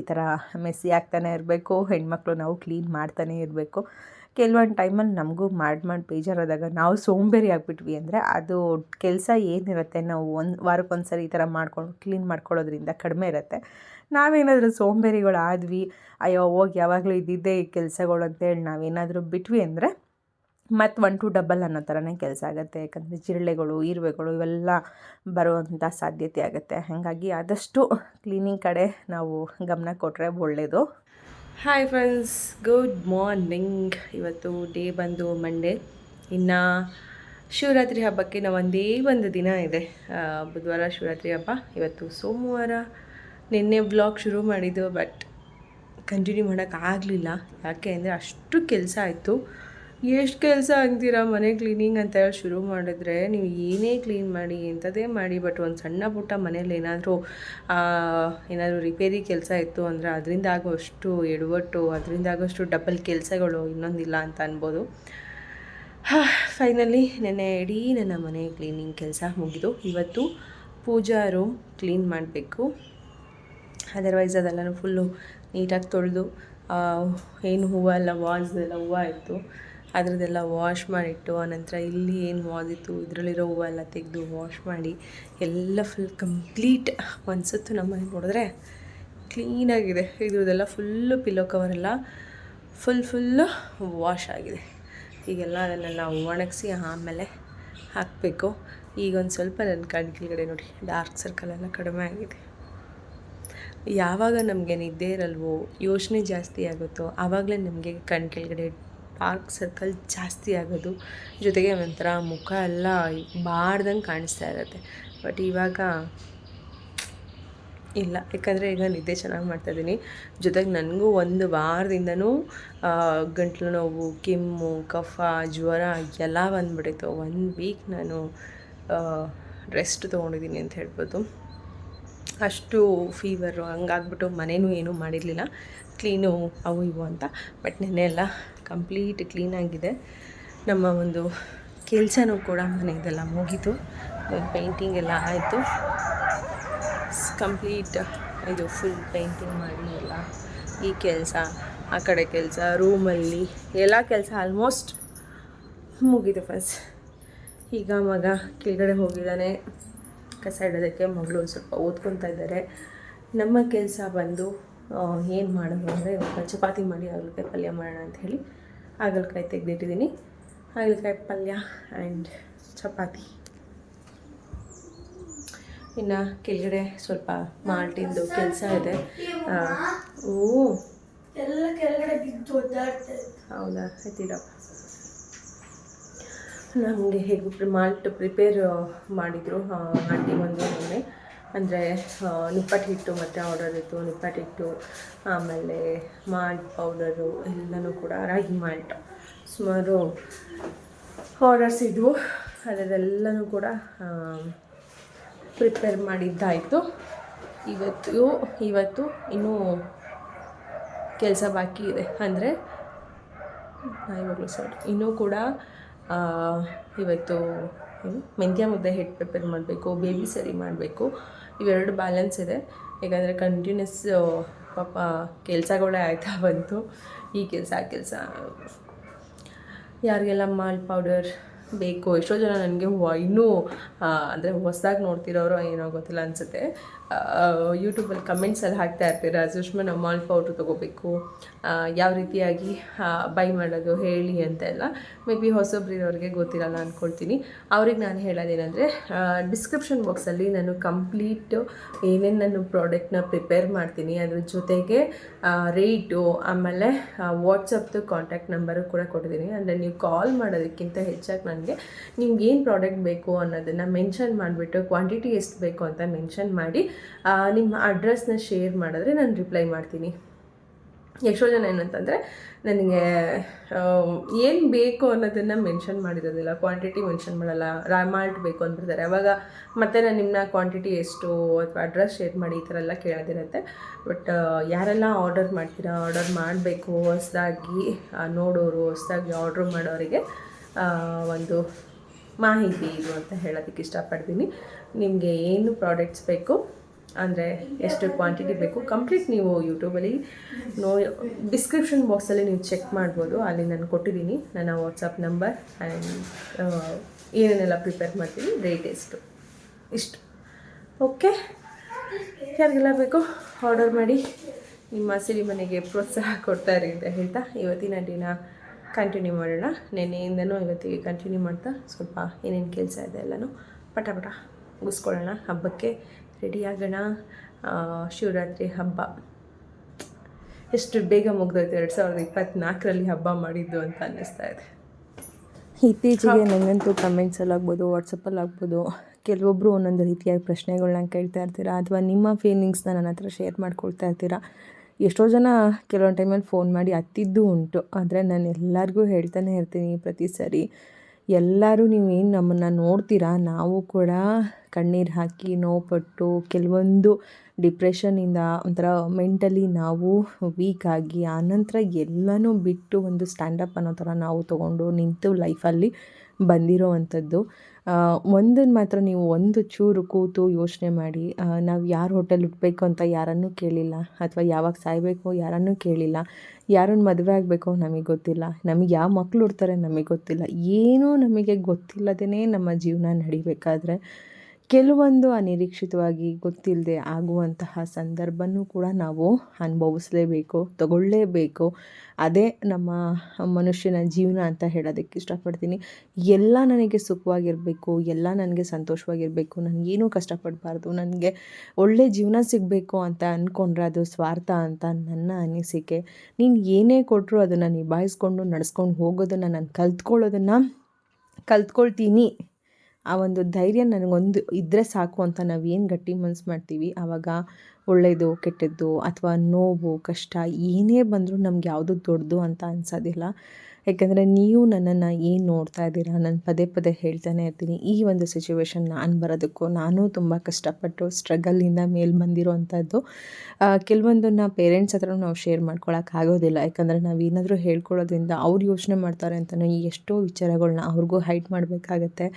ಈ ಥರ ಮೆಸ್ಸಿ ಆಗ್ತಾನೆ ಇರಬೇಕು. ಹೆಣ್ಮಕ್ಳು ನಾವು ಕ್ಲೀನ್ ಮಾಡ್ತಾನೆ ಇರಬೇಕು. ಕೆಲವೊಂದು ಟೈಮಲ್ಲಿ ನಮಗೂ ಮಾಡಿ ಮಾಡಿ ಬೇಜಾರಾದಾಗ ನಾವು ಸೋಂಬೇರಿ ಆಗಿಬಿಟ್ವಿ ಅಂದರೆ ಅದು ಕೆಲಸ ಏನಿರುತ್ತೆ ನಾವು ಒಂದು ವಾರಕ್ಕೊಂದು ಸರಿ ಈ ಥರ ಮಾಡ್ಕೊಂಡು ಕ್ಲೀನ್ ಮಾಡ್ಕೊಳ್ಳೋದ್ರಿಂದ ಕಡಿಮೆ ಇರುತ್ತೆ. ನಾವೇನಾದರೂ ಸೋಂಬೇರಿಗಳು ಆದ್ವಿ, ಅಯ್ಯೋ ಹೋಗಿ ಯಾವಾಗಲೂ ಇದ್ದಿದ್ದೇ ಈ ಕೆಲಸಗಳು ಅಂತೇಳಿ ನಾವೇನಾದರೂ ಬಿಟ್ವಿ ಅಂದರೆ ಮತ್ತು ಒನ್ ಟು ಡಬಲ್ ಅನ್ನೋ ಥರನೇ ಕೆಲಸ ಆಗುತ್ತೆ. ಯಾಕಂದರೆ ಜಿರಳೆಗಳು ಇರುವೆಗಳು ಇವೆಲ್ಲ ಬರುವಂಥ ಸಾಧ್ಯತೆ ಆಗುತ್ತೆ. ಹಾಗಾಗಿ ಆದಷ್ಟು ಕ್ಲೀನಿಂಗ್ ಕಡೆ ನಾವು ಗಮನ ಕೊಟ್ಟರೆ ಒಳ್ಳೆಯದು ಹಾಯ್ ಫ್ರೆಂಡ್ಸ್ ಗುಡ್ ಮಾರ್ನಿಂಗ್ ಇವತ್ತು ಡೇ ಬಂದು ಮಂಡೇ ಇನ್ನು ಶಿವರಾತ್ರಿ ಹಬ್ಬಕ್ಕೆ ನಾವು ಒಂದೇ ಒಂದು ದಿನ ಇದೆ. ಬುಧವಾರ ಶಿವರಾತ್ರಿ ಹಬ್ಬ. ಇವತ್ತು ಸೋಮವಾರ ನಿನ್ನೆ ಬ್ಲಾಗ್ ಶುರು ಮಾಡಿದ್ದು ಬಟ್ ಕಂಟಿನ್ಯೂ ಮಾಡೋಕ್ಕಾಗಲಿಲ್ಲ ಯಾಕೆ ಅಂದರೆ ಅಷ್ಟು ಕೆಲಸ ಆಯಿತು. ಎಷ್ಟು ಕೆಲಸ ಆಗ್ತೀರಾ ಮನೆ ಕ್ಲೀನಿಂಗ್ ಅಂತ ಹೇಳಿ ಶುರು ಮಾಡಿದ್ರೆ ನೀವು ಏನೇ ಕ್ಲೀನ್ ಮಾಡಿ ಎಂಥದೇ ಮಾಡಿ ಬಟ್ ಒಂದು ಸಣ್ಣ ಪುಟ್ಟ ಮನೇಲಿ ಏನಾದರೂ ಏನಾದರೂ ರಿಪೇರಿ ಕೆಲಸ ಇತ್ತು ಅಂದರೆ ಅದರಿಂದ ಆಗೋಷ್ಟು ಎಡವಟ್ಟು, ಅದರಿಂದ ಆಗೋಷ್ಟು ಡಬಲ್ ಕೆಲಸಗಳು ಇನ್ನೊಂದಿಲ್ಲ ಅಂತ ಅನ್ಬೋದು. ಫೈನಲಿ ನೆನ್ನೆ ಇಡೀ ನನ್ನ ಮನೆ ಕ್ಲೀನಿಂಗ್ ಕೆಲಸ ಮುಗಿದು ಇವತ್ತು ಪೂಜಾ ರೂಮ್ ಕ್ಲೀನ್ ಮಾಡಬೇಕು. ಅದರ್ವೈಸ್ ಅದೆಲ್ಲನೂ ಫುಲ್ಲು ನೀಟಾಗಿ ತೊಳೆದು ಏನು ಹೂವು ಎಲ್ಲ ವಾಸ್ದೆಲ್ಲ ಹೂವು ಇತ್ತು ಅದರದ್ದೆಲ್ಲ ವಾಶ್ ಮಾಡಿಟ್ಟು, ಆನಂತರ ಇಲ್ಲಿ ಏನು ಇತ್ತು, ಇದರಲ್ಲಿರೋ ಹೂವು ಎಲ್ಲ ತೆಗೆದು ವಾಶ್ ಮಾಡಿ, ಎಲ್ಲ ಫುಲ್ ಕಂಪ್ಲೀಟ್ ಒಂದು ನಮ್ಮ ಮನೆ ನೋಡಿದ್ರೆ ಕ್ಲೀನಾಗಿದೆ ಇದ್ರದ್ದೆಲ್ಲ ಫುಲ್ಲು ಪಿಲ್ಲೋ ಕವರೆಲ್ಲ ಫುಲ್ ಫುಲ್ಲು ವಾಶ್ ಆಗಿದೆ. ಈಗೆಲ್ಲ ಅದನ್ನೆಲ್ಲ ಒಣಗಿಸಿ ಆಮೇಲೆ ಹಾಕಬೇಕು. ಈಗ ಒಂದು ಸ್ವಲ್ಪ ನನ್ನ ಕಣ್ಣು ಕೆಳಗಡೆ ನೋಡಿ ಡಾರ್ಕ್ ಸರ್ಕಲ್ ಎಲ್ಲ ಕಡಿಮೆ ಆಗಿದೆ. ಯಾವಾಗ ನಮಗೆ ನಿದ್ದೆ ಇರಲ್ವೋ, ಯೋಚನೆ ಜಾಸ್ತಿ ಆಗುತ್ತೋ ಆವಾಗಲೇ ನಮಗೆ ಕಣ್ಣು ಕೆಳಗಡೆ ಡಾರ್ಕ್ ಸರ್ಕಲ್ ಜಾಸ್ತಿ ಆಗೋದು. ಜೊತೆಗೆ ಒಂಥರ ಮುಖ ಎಲ್ಲ ಬಾರ್ದಂಗೆ ಕಾಣಿಸ್ತಾ ಇರುತ್ತೆ. ಬಟ್ ಇವಾಗ ಇಲ್ಲ. ಯಾಕಂದರೆ ಈಗ ನಿದ್ದೆ ಚೆನ್ನಾಗಿ ಮಾಡ್ತಾಯಿದ್ದೀನಿ ಜೊತೆಗೆ ನನಗೂ ಒಂದು ವಾರದಿಂದನೂ ಗಂಟ್ಲು ನೋವು, ಕೆಮ್ಮು, ಕಫ, ಜ್ವರ ಎಲ್ಲ ಬಂದ್ಬಿಟ್ಟಿತ್ತು. ಒನ್ ವೀಕ್ ನಾನು ರೆಸ್ಟ್ ತೊಗೊಂಡಿದ್ದೀನಿ ಅಂತ ಹೇಳ್ಬೋದು. ಅಷ್ಟು ಫೀವರು ಹಂಗಾಗ್ಬಿಟ್ಟು ಮನೇನೂ ಏನೂ ಮಾಡಿರಲಿಲ್ಲ. ಕ್ಲೀನು ಅವು ಇವು ಅಂತ. ಬಟ್ ನೆನ್ನೆ ಎಲ್ಲ ಕಂಪ್ಲೀಟ್ ಕ್ಲೀನಾಗಿದೆ ನಮ್ಮ ಒಂದು ಕೆಲಸನೂ ಕೂಡ ಮನೆಯದೆಲ್ಲ ಮುಗೀತು. ಪೇಂಟಿಂಗ್ ಎಲ್ಲ ಆಯಿತು. ಕಂಪ್ಲೀಟ್ ಇದು ಫುಲ್ ಪೇಂಟಿಂಗ್ ಮಾಡಿ ಎಲ್ಲ ಈ ಕೆಲಸ, ಆ ಕಡೆ ಕೆಲಸ ರೂಮಲ್ಲಿ ಎಲ್ಲ ಕೆಲಸ ಆಲ್ಮೋಸ್ಟ್ ಮುಗಿದು ಫಸ್ಟ್ ಈಗ ಮಗ ಕೆಳಗಡೆ ಹೋಗಿದ್ದಾನೆ. ಕಸ ಇಡೋದಕ್ಕೆ ಮಗಳು ಸ್ವಲ್ಪ ಓದ್ಕೊತಾ ಇದ್ದಾರೆ. ನಮ್ಮ ಕೆಲಸ ಬಂದು ಏನು ಮಾಡೋದು ಅಂದರೆ ಚಪಾತಿ ಮಾಡಿ ಹಾಗಲಕಾಯಿ ಪಲ್ಯ ಮಾಡೋಣ ಅಂತ ಹೇಳಿ ಹಾಗಲಕಾಯಿ ತೆಗೆದಿಟ್ಟಿದ್ದೀನಿ. ಹಾಗಲಕಾಯಿ ಪಲ್ಯ ಆ್ಯಂಡ್ ಚಪಾತಿ. ಇನ್ನು ಕೆಳಗಡೆ ಸ್ವಲ್ಪ ಮಾಲ್ಟಿಂದು ಕೆಲಸ ಇದೆ. ಓ. ಹೌದಾ? ಆಯ್ತಿಡಪ್ಪ ನಮಗೆ ಹೇಗೆ ಮಾಲ್ಟ್ ಪ್ರಿಪೇರ್ ಮಾಡಿದರು ಆಂಟಿ ಬಂದು ಮೊನ್ನೆ. ಅಂದರೆ ನಿಪ್ಪಟ್ಟು ಹಿಟ್ಟು ಮತ್ತು ಆರ್ಡರ್ ಇತ್ತು ನಿಪ್ಪಟ್ಟು ಹಿಟ್ಟು ಆಮೇಲೆ ಮಾಲ್ಟ್ ಪೌಡರು ಎಲ್ಲನೂ ಕೂಡ ರಾಗಿ ಮಾಲ್ಟ್. ಸುಮಾರು ಆರ್ಡರ್ಸ್ ಇದ್ವು. ಅದರೆಲ್ಲನೂ ಕೂಡ ಪ್ರಿಪೇರ್ ಮಾಡಿದ್ದಾಯಿತು. ಇವತ್ತು ಇವತ್ತು ಇನ್ನೂ ಕೆಲಸ ಬಾಕಿ ಇದೆ. ಅಂದರೆ ಇವಾಗಲೂ ಸಾರಿ ಇನ್ನೂ ಕೂಡ ಇವತ್ತು ಮೆಂತ್ಯ ಮುದ್ದೆ ಹಿಟ್ಟು ಪ್ರಿಪೇರ್ ಮಾಡಬೇಕು ಬೇಬಿ ಸರಿ ಮಾಡಬೇಕು. ಇವೆರಡು ಬ್ಯಾಲೆನ್ಸ್ ಇದೆ. ಯಾಕಂದರೆ ಕಂಟಿನ್ಯೂಸ್ ಪಾಪ ಕೆಲಸಗಳೇ ಆಯ್ತಾ ಬಂತು. ಈ ಕೆಲಸ, ಆ ಕೆಲಸ. ಯಾರಿಗೆಲ್ಲ ಮಾಲ್ ಪೌಡರ್ ಬೇಕು, ಎಷ್ಟೋ ಜನ ನನಗೆ ಇನ್ನೂ ಅಂದರೆ ಹೊಸದಾಗಿ ನೋಡ್ತಿರೋರು ಏನೋ ಗೊತ್ತಿಲ್ಲ ಅನಿಸುತ್ತೆ. ಯೂಟ್ಯೂಬಲ್ಲಿ ಕಮೆಂಟ್ಸಲ್ಲಿ ಹಾಕ್ತಾ ಇರ್ತೀರ, ಸುಷ್ಮಾ ನಮ್ಮ ಮಾಲ್ ಪೌಡ್ರ್ ತೊಗೋಬೇಕು ಯಾವ ರೀತಿಯಾಗಿ ಬೈ ಮಾಡೋದು, ಹೇಳಿ ಅಂತೆಲ್ಲ ಮೇ ಬಿ ಹೊಸೊಬ್ರಿರೋರಿಗೆ ಗೊತ್ತಿರಲ್ಲ ಅಂದ್ಕೊಳ್ತೀನಿ ಅವ್ರಿಗೆ ನಾನು ಹೇಳೋದೇನೆಂದರೆ ಡಿಸ್ಕ್ರಿಪ್ಷನ್ ಬಾಕ್ಸಲ್ಲಿ ನಾನು ಕಂಪ್ಲೀಟು ಏನೇನು ನಾನು ಪ್ರಾಡಕ್ಟ್ನ ಪ್ರಿಪೇರ್ ಮಾಡ್ತೀನಿ, ಅದ್ರ ಜೊತೆಗೆ ರೇಟು ಆಮೇಲೆ ವಾಟ್ಸಪ್ದು ಕಾಂಟ್ಯಾಕ್ಟ್ ನಂಬರು ಕೂಡ ಕೊಟ್ಟಿದ್ದೀನಿ. ಅಂದರೆ ನೀವು ಕಾಲ್ ಮಾಡೋದಕ್ಕಿಂತ ಹೆಚ್ಚಾಗಿ ನನಗೆ ನಿಮ್ಗೆ ಏನು ಪ್ರಾಡಕ್ಟ್ ಬೇಕು ಅನ್ನೋದನ್ನು ಮೆನ್ಷನ್ ಮಾಡಿಬಿಟ್ಟು ಕ್ವಾಂಟಿಟಿ ಎಷ್ಟು ಬೇಕು ಅಂತ ಮೆನ್ಷನ್ ಮಾಡಿ ನಿಮ್ಮ ಅಡ್ರೆಸ್ನ ಶೇರ್ ಮಾಡಿದ್ರೆ ನಾನು ರಿಪ್ಲೈ ಮಾಡ್ತೀನಿ. ಎಷ್ಟೋ ಜನ ಏನಂತಂದರೆ ನನಗೆ ಏನು ಬೇಕು ಅನ್ನೋದನ್ನು ಮೆನ್ಷನ್ ಮಾಡಿರೋದಿಲ್ಲ. ಕ್ವಾಂಟಿಟಿ ಮೆನ್ಷನ್ ಮಾಡಲ್ಲ. ರಾಮಾಲ್ಟ್ ಬೇಕು ಅಂತಿರ್ತಾರೆ ಅವಾಗ ಮತ್ತೆ ನಾನು ನಿಮ್ಮನ್ನ ಕ್ವಾಂಟಿಟಿ ಎಷ್ಟು ಅಥವಾ ಅಡ್ರೆಸ್ ಶೇರ್ ಮಾಡಿ ಈ ಥರ ಎಲ್ಲ ಕೇಳೋದಿರುತ್ತೆ. ಬಟ್ ಯಾರೆಲ್ಲ ಆರ್ಡರ್ ಮಾಡ್ತೀರಾ ಆರ್ಡರ್ ಮಾಡಬೇಕು, ಹೊಸದಾಗಿ ನೋಡೋರು, ಹೊಸದಾಗಿ ಆರ್ಡ್ರ್ ಮಾಡೋರಿಗೆ ಒಂದು ಮಾಹಿತಿ ಇದು ಅಂತ ಹೇಳೋದಕ್ಕೆ ಇಷ್ಟಪಡ್ತೀನಿ. ನಿಮಗೆ ಏನು ಪ್ರಾಡಕ್ಟ್ಸ್ ಬೇಕು ಅಂದರೆ ಎಷ್ಟು ಕ್ವಾಂಟಿಟಿ ಬೇಕು. ಕಂಪ್ಲೀಟ್ ನೀವು ಯೂಟ್ಯೂಬಲ್ಲಿ ನೋ ಡಿಸ್ಕ್ರಿಪ್ಷನ್ ಬಾಕ್ಸಲ್ಲಿ ನೀವು ಚೆಕ್ ಮಾಡ್ಬೋದು. ಅಲ್ಲಿ ನಾನು ಕೊಟ್ಟಿದ್ದೀನಿ. ನನ್ನ ವಾಟ್ಸಪ್ ನಂಬರ್ ಆ್ಯಂಡ್ ಏನೇನೆಲ್ಲ ಪ್ರಿಪೇರ್ ಮಾಡ್ತೀನಿ. ರೇಟ್ ಎಷ್ಟು? ಇಷ್ಟು. ಓಕೆ ಯಾರಿಗೆಲ್ಲ ಬೇಕು? ಆರ್ಡರ್ ಮಾಡಿ. ನಿಮ್ಮ ಸಿರಿಮನೆಗೆ ಪ್ರೋತ್ಸಾಹ ಕೊಡ್ತಾ ಇರಿ ಅಂತ ಹೇಳ್ತಾ, ಇವತ್ತಿನ ದಿನ ಕಂಟಿನ್ಯೂ ಮಾಡೋಣ. ನೆನ್ನೆಯಿಂದನೂ ಇವತ್ತಿಗೆ ಕಂಟಿನ್ಯೂ ಮಾಡ್ತಾ, ಸ್ವಲ್ಪ ಏನೇನು ಕೆಲಸ ಇದೆ ಎಲ್ಲನೂ ಪಟ ಪಟ ಮುಗಿಸ್ಕೊಳ್ಳೋಣ. ಹಬ್ಬಕ್ಕೆ ರೆಡಿ ಆಗೋಣ ಆ, ಶಿವರಾತ್ರಿ ಹಬ್ಬ. ಎಷ್ಟು ಬೇಗ ಮುಗ್ದೋಯ್ತು ಎರಡು ಸಾವಿರದ ಇಪ್ಪತ್ತ್ನಾಲ್ಕರಲ್ಲಿ ಹಬ್ಬ ಮಾಡಿದ್ದು ಅಂತ ಅನ್ನಿಸ್ತಾ ಇದೆ. ಇತ್ತೀಚೆಗೆ ನನಗಂತೂ ಕಮೆಂಟ್ಸಲ್ಲಿ ಆಗ್ಬೋದು ವಾಟ್ಸಪ್ಪಲ್ಲಿ ಆಗ್ಬೋದು ಕೆಲವೊಬ್ಬರು ಒಂದೊಂದು ರೀತಿಯಾಗಿ ಪ್ರಶ್ನೆಗಳನ್ನ ಕೇಳ್ತಾ ಇರ್ತೀರಾ ಅಥವಾ ನಿಮ್ಮ ಫೀಲಿಂಗ್ಸ್ನ ನನ್ನ ಹತ್ರ ಶೇರ್ ಮಾಡ್ಕೊಳ್ತಾ ಇರ್ತೀರಾ? ಎಷ್ಟೋ ಜನ ಕೆಲವೊಂದು ಟೈಮಲ್ಲಿ ಫೋನ್ ಮಾಡಿ ಹತ್ತಿದ್ದು ಉಂಟು. ಆದರೆ ನಾನು ಎಲ್ಲರಿಗೂ ಹೇಳ್ತಾನೆ ಇರ್ತೀನಿ ಪ್ರತಿ ಸರಿ. ಎಲ್ಲರೂ ನೀವೇನು ನಮ್ಮನ್ನು ನೋಡ್ತೀರಾ? ನಾವು ಕೂಡ ಕಣ್ಣೀರು ಹಾಕಿ ನೋವುಪಟ್ಟು ಕೆಲವೊಂದು ಡಿಪ್ರೆಷನ್ನಿಂದ ಒಂಥರ ಮೆಂಟಲಿ ನಾವು ವೀಕ್ ಆಗಿ ಆನಂತರ ಎಲ್ಲನೂ ಬಿಟ್ಟು ಒಂದು ಸ್ಟ್ಯಾಂಡಪ್ ಅನ್ನೋ ಥರ ನಾವು ತೊಗೊಂಡು ನಿಂತು ಲೈಫಲ್ಲಿ ಬಂದಿರೋ ಅಂಥದ್ದು ಒಂದನ್ನು ಮಾತ್ರ ನೀವು ಒಂದು ಚೂರು ಕೂತು ಯೋಚನೆ ಮಾಡಿ. ನಾವು ಯಾರು ಹೋಟೆಲ್ ಹುಟ್ಟಬೇಕು ಅಂತ ಯಾರನ್ನೂ ಕೇಳಿಲ್ಲ, ಅಥವಾ ಯಾವಾಗ ಸಾಯಬೇಕು ಯಾರನ್ನೂ ಕೇಳಿಲ್ಲ. ಯಾರನ್ನು ಮದುವೆ ಆಗಬೇಕು ನಮಗೆ ಗೊತ್ತಿಲ್ಲ. ನಮಗೆ ಯಾವ ಮಕ್ಳು ಇರ್ತಾರೆ ನಮಗೆ ಗೊತ್ತಿಲ್ಲ. ಏನೂ ನಮಗೆ ಗೊತ್ತಿಲ್ಲದೇ ನಮ್ಮ ಜೀವನ ನಡಿಬೇಕಾದ್ರೆ ಕೆಲವೊಂದು ಅನಿರೀಕ್ಷಿತವಾಗಿ ಗೊತ್ತಿಲ್ಲದೆ ಆಗುವಂತಹ ಸಂದರ್ಭನೂ ಕೂಡ ನಾವು ಅನುಭವಿಸ್ಲೇಬೇಕು, ತಗೊಳ್ಳೇಬೇಕು. ಅದೇ ನಮ್ಮ ಮನುಷ್ಯನ ಜೀವನ ಅಂತ ಹೇಳೋದಕ್ಕೆ ಇಷ್ಟಪಡ್ತೀನಿ. ಎಲ್ಲ ನನಗೆ ಸುಖವಾಗಿರಬೇಕು, ಎಲ್ಲ ನನಗೆ ಸಂತೋಷವಾಗಿರಬೇಕು, ನನಗೇನು ಕಷ್ಟಪಡಬಾರ್ದು, ನನಗೆ ಒಳ್ಳೆ ಜೀವನ ಸಿಗಬೇಕು ಅಂತ ಅಂದ್ಕೊಂಡ್ರೆ ಅದು ಸ್ವಾರ್ಥ ಅಂತ ನನ್ನ ಅನಿಸಿಕೆ. ನೀನು ಏನೇ ಕೊಟ್ಟರು ಅದನ್ನು ನಿಭಾಯಿಸ್ಕೊಂಡು, ನಡೆಸ್ಕೊಂಡು ಹೋಗೋದನ್ನು ನಾನು ಕಲ್ತ್ಕೊಳ್ಳೋದನ್ನು ಕಲ್ತ್ಕೊಳ್ತೀನಿ. ಆ ಒಂದು ಧೈರ್ಯ ನನಗೊಂದು ಇದ್ದರೆ ಸಾಕು ಅಂತ ನಾವು ಏನು ಗಟ್ಟಿ ಮನಸ್ಸು ಮಾಡ್ತೀವಿ? ಆವಾಗ ಒಳ್ಳೆಯದು ಕೆಟ್ಟದ್ದು ಅಥವಾ ನೋವು, ಕಷ್ಟ ಏನೇ ಬಂದರೂ ನಮ್ಗೆ ಯಾವುದು ದೊಡ್ಡದು ಅಂತ ಅನ್ಸೋದಿಲ್ಲ. ಯಾಕೆಂದರೆ ನೀವು ನನ್ನನ್ನು ಏನು ನೋಡ್ತಾ ಇದ್ದೀರಾ? ನಾನು ಪದೇ ಪದೇ ಹೇಳ್ತಾನೆ ಇರ್ತೀನಿ. ಈ ಒಂದು ಸಿಚುವೇಶನ್ ನಾನು ಬರೋದಕ್ಕೂ ನಾನು ತುಂಬ ಕಷ್ಟಪಟ್ಟು ಸ್ಟ್ರಗಲಿಂದ ಮೇಲೆ ಬಂದಿರೋ ಅಂಥದ್ದು ಕೆಲವೊಂದನ್ನು ಪೇರೆಂಟ್ಸ್ ಹತ್ರ ನಾವು ಶೇರ್ ಮಾಡ್ಕೊಳಕ್ಕಾಗೋದಿಲ್ಲ ಯಾಕಂದರೆ ನಾವು ಏನಾದರೂ ಹೇಳ್ಕೊಳ್ಳೋದ್ರಿಂದ ಅವ್ರು ಯೋಚನೆ ಮಾಡ್ತಾರೆ ಅಂತಲೇ ಎಷ್ಟೋ ವಿಚಾರಗಳನ್ನ ಅವ್ರಿಗೂ ಹೈಟ್ ಮಾಡಬೇಕಾಗತ್ತೆ.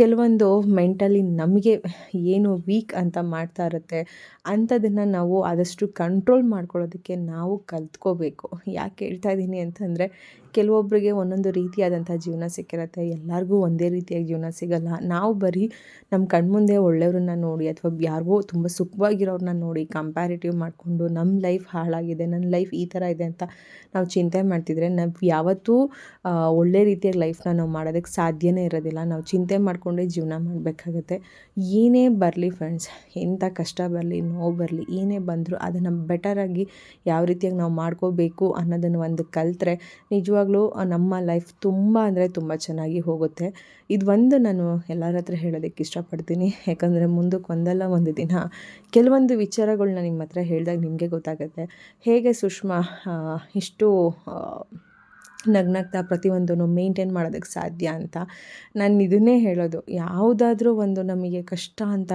ಕೆಲವೊಂದು ಮೆಂಟಲಿ ನಮಗೆ ಏನು ವೀಕ್ ಅಂತ ಮಾಡ್ತಾ ಇರುತ್ತೆ. ಅಂಥದನ್ನು ನಾವು ಆದಷ್ಟು ಕಂಟ್ರೋಲ್ ಮಾಡ್ಕೊಳ್ಳೋದಕ್ಕೆ ನಾವು ಕಲ್ತ್ಕೋಬೇಕು. ಯಾಕೆ ಹೇಳ್ತಾ ಇದ್ದೀನಿ ಅಂತಂದರೆ ಕೆಲವೊಬ್ಬರಿಗೆ ಒಂದೊಂದು ರೀತಿಯಾದಂಥ ಜೀವನ ಸಿಕ್ಕಿರುತ್ತೆ. ಎಲ್ಲರಿಗೂ ಒಂದೇ ರೀತಿಯಾಗಿ ಜೀವನ ಸಿಗಲ್ಲ. ನಾವು ಬರೀ ನಮ್ಮ ಕಣ್ಮುಂದೆ ಒಳ್ಳೆಯವ್ರನ್ನ ನೋಡಿ ಅಥವಾ ಯಾರಿಗೋ ತುಂಬ ಸುಖವಾಗಿರೋರನ್ನ ನೋಡಿ ಕಂಪ್ಯಾರಿಟಿವ್ ಮಾಡಿಕೊಂಡು ನಮ್ಮ ಲೈಫ್ ಹಾಳಾಗಿದೆ ನನ್ನ ಲೈಫ್ ಈ ಥರ ಇದೆ ಅಂತ ನಾವು ಚಿಂತೆ ಮಾಡ್ತಿದ್ರೆ ನಾವು ಯಾವತ್ತೂ ಒಳ್ಳೆ ರೀತಿಯಾಗಿ ಲೈಫ್ನ ನಾವು ಮಾಡೋದಕ್ಕೆ ಸಾಧ್ಯನೇ ಇರೋದಿಲ್ಲ. ನಾವು ಚಿಂತೆ ಮಾಡಿಕೊಂಡೇ ಜೀವನ ಮಾಡಬೇಕಾಗತ್ತೆ. ಏನೇ ಬರಲಿ ಫ್ರೆಂಡ್ಸ್ ಎಂಥ ಕಷ್ಟ ಬರಲಿ, ನೋವು ಬರಲಿ, ಏನೇ ಬಂದರೂ ಅದನ್ನು ಬೆಟರಾಗಿ ಯಾವ ರೀತಿಯಾಗಿ ನಾವು ಮಾಡ್ಕೋಬೇಕು ಅನ್ನೋದನ್ನು ಒಂದು ಕಲಿತ್ರೆ ನಿಜವಾಗ್ಲೂ ನಮ್ಮ ಲೈಫ್ ತುಂಬ ಅಂದರೆ ತುಂಬ ಚೆನ್ನಾಗಿ ಹೋಗುತ್ತೆ. ಇದು ಒಂದು ನಾನು ಎಲ್ಲರ ಹತ್ರ ಹೇಳೋದಕ್ಕೆ ಇಷ್ಟಪಡ್ತೀನಿ. ಯಾಕಂದರೆ ಮುಂದಕ್ಕೆ ಒಂದಲ್ಲ ಒಂದು ದಿನ ಕೆಲವೊಂದು ವಿಚಾರಗಳನ್ನ ನಿಮ್ಮ ಹತ್ರ ಹೇಳಿದಾಗ ನಿಮಗೆ ಗೊತ್ತಾಗುತ್ತೆ. ಹೇಗೆ ಸುಷ್ಮಾ ಇಷ್ಟು ನಗ್ನಗ್ತಾ ಪ್ರತಿಯೊಂದನ್ನು ಮೇಂಟೈನ್ ಮಾಡೋದಕ್ಕೆ ಸಾಧ್ಯ ಅಂತ ನಾನು ಇದನ್ನೇ ಹೇಳೋದು. ಯಾವುದಾದ್ರೂ ಒಂದು ನಮಗೆ ಕಷ್ಟ ಅಂತ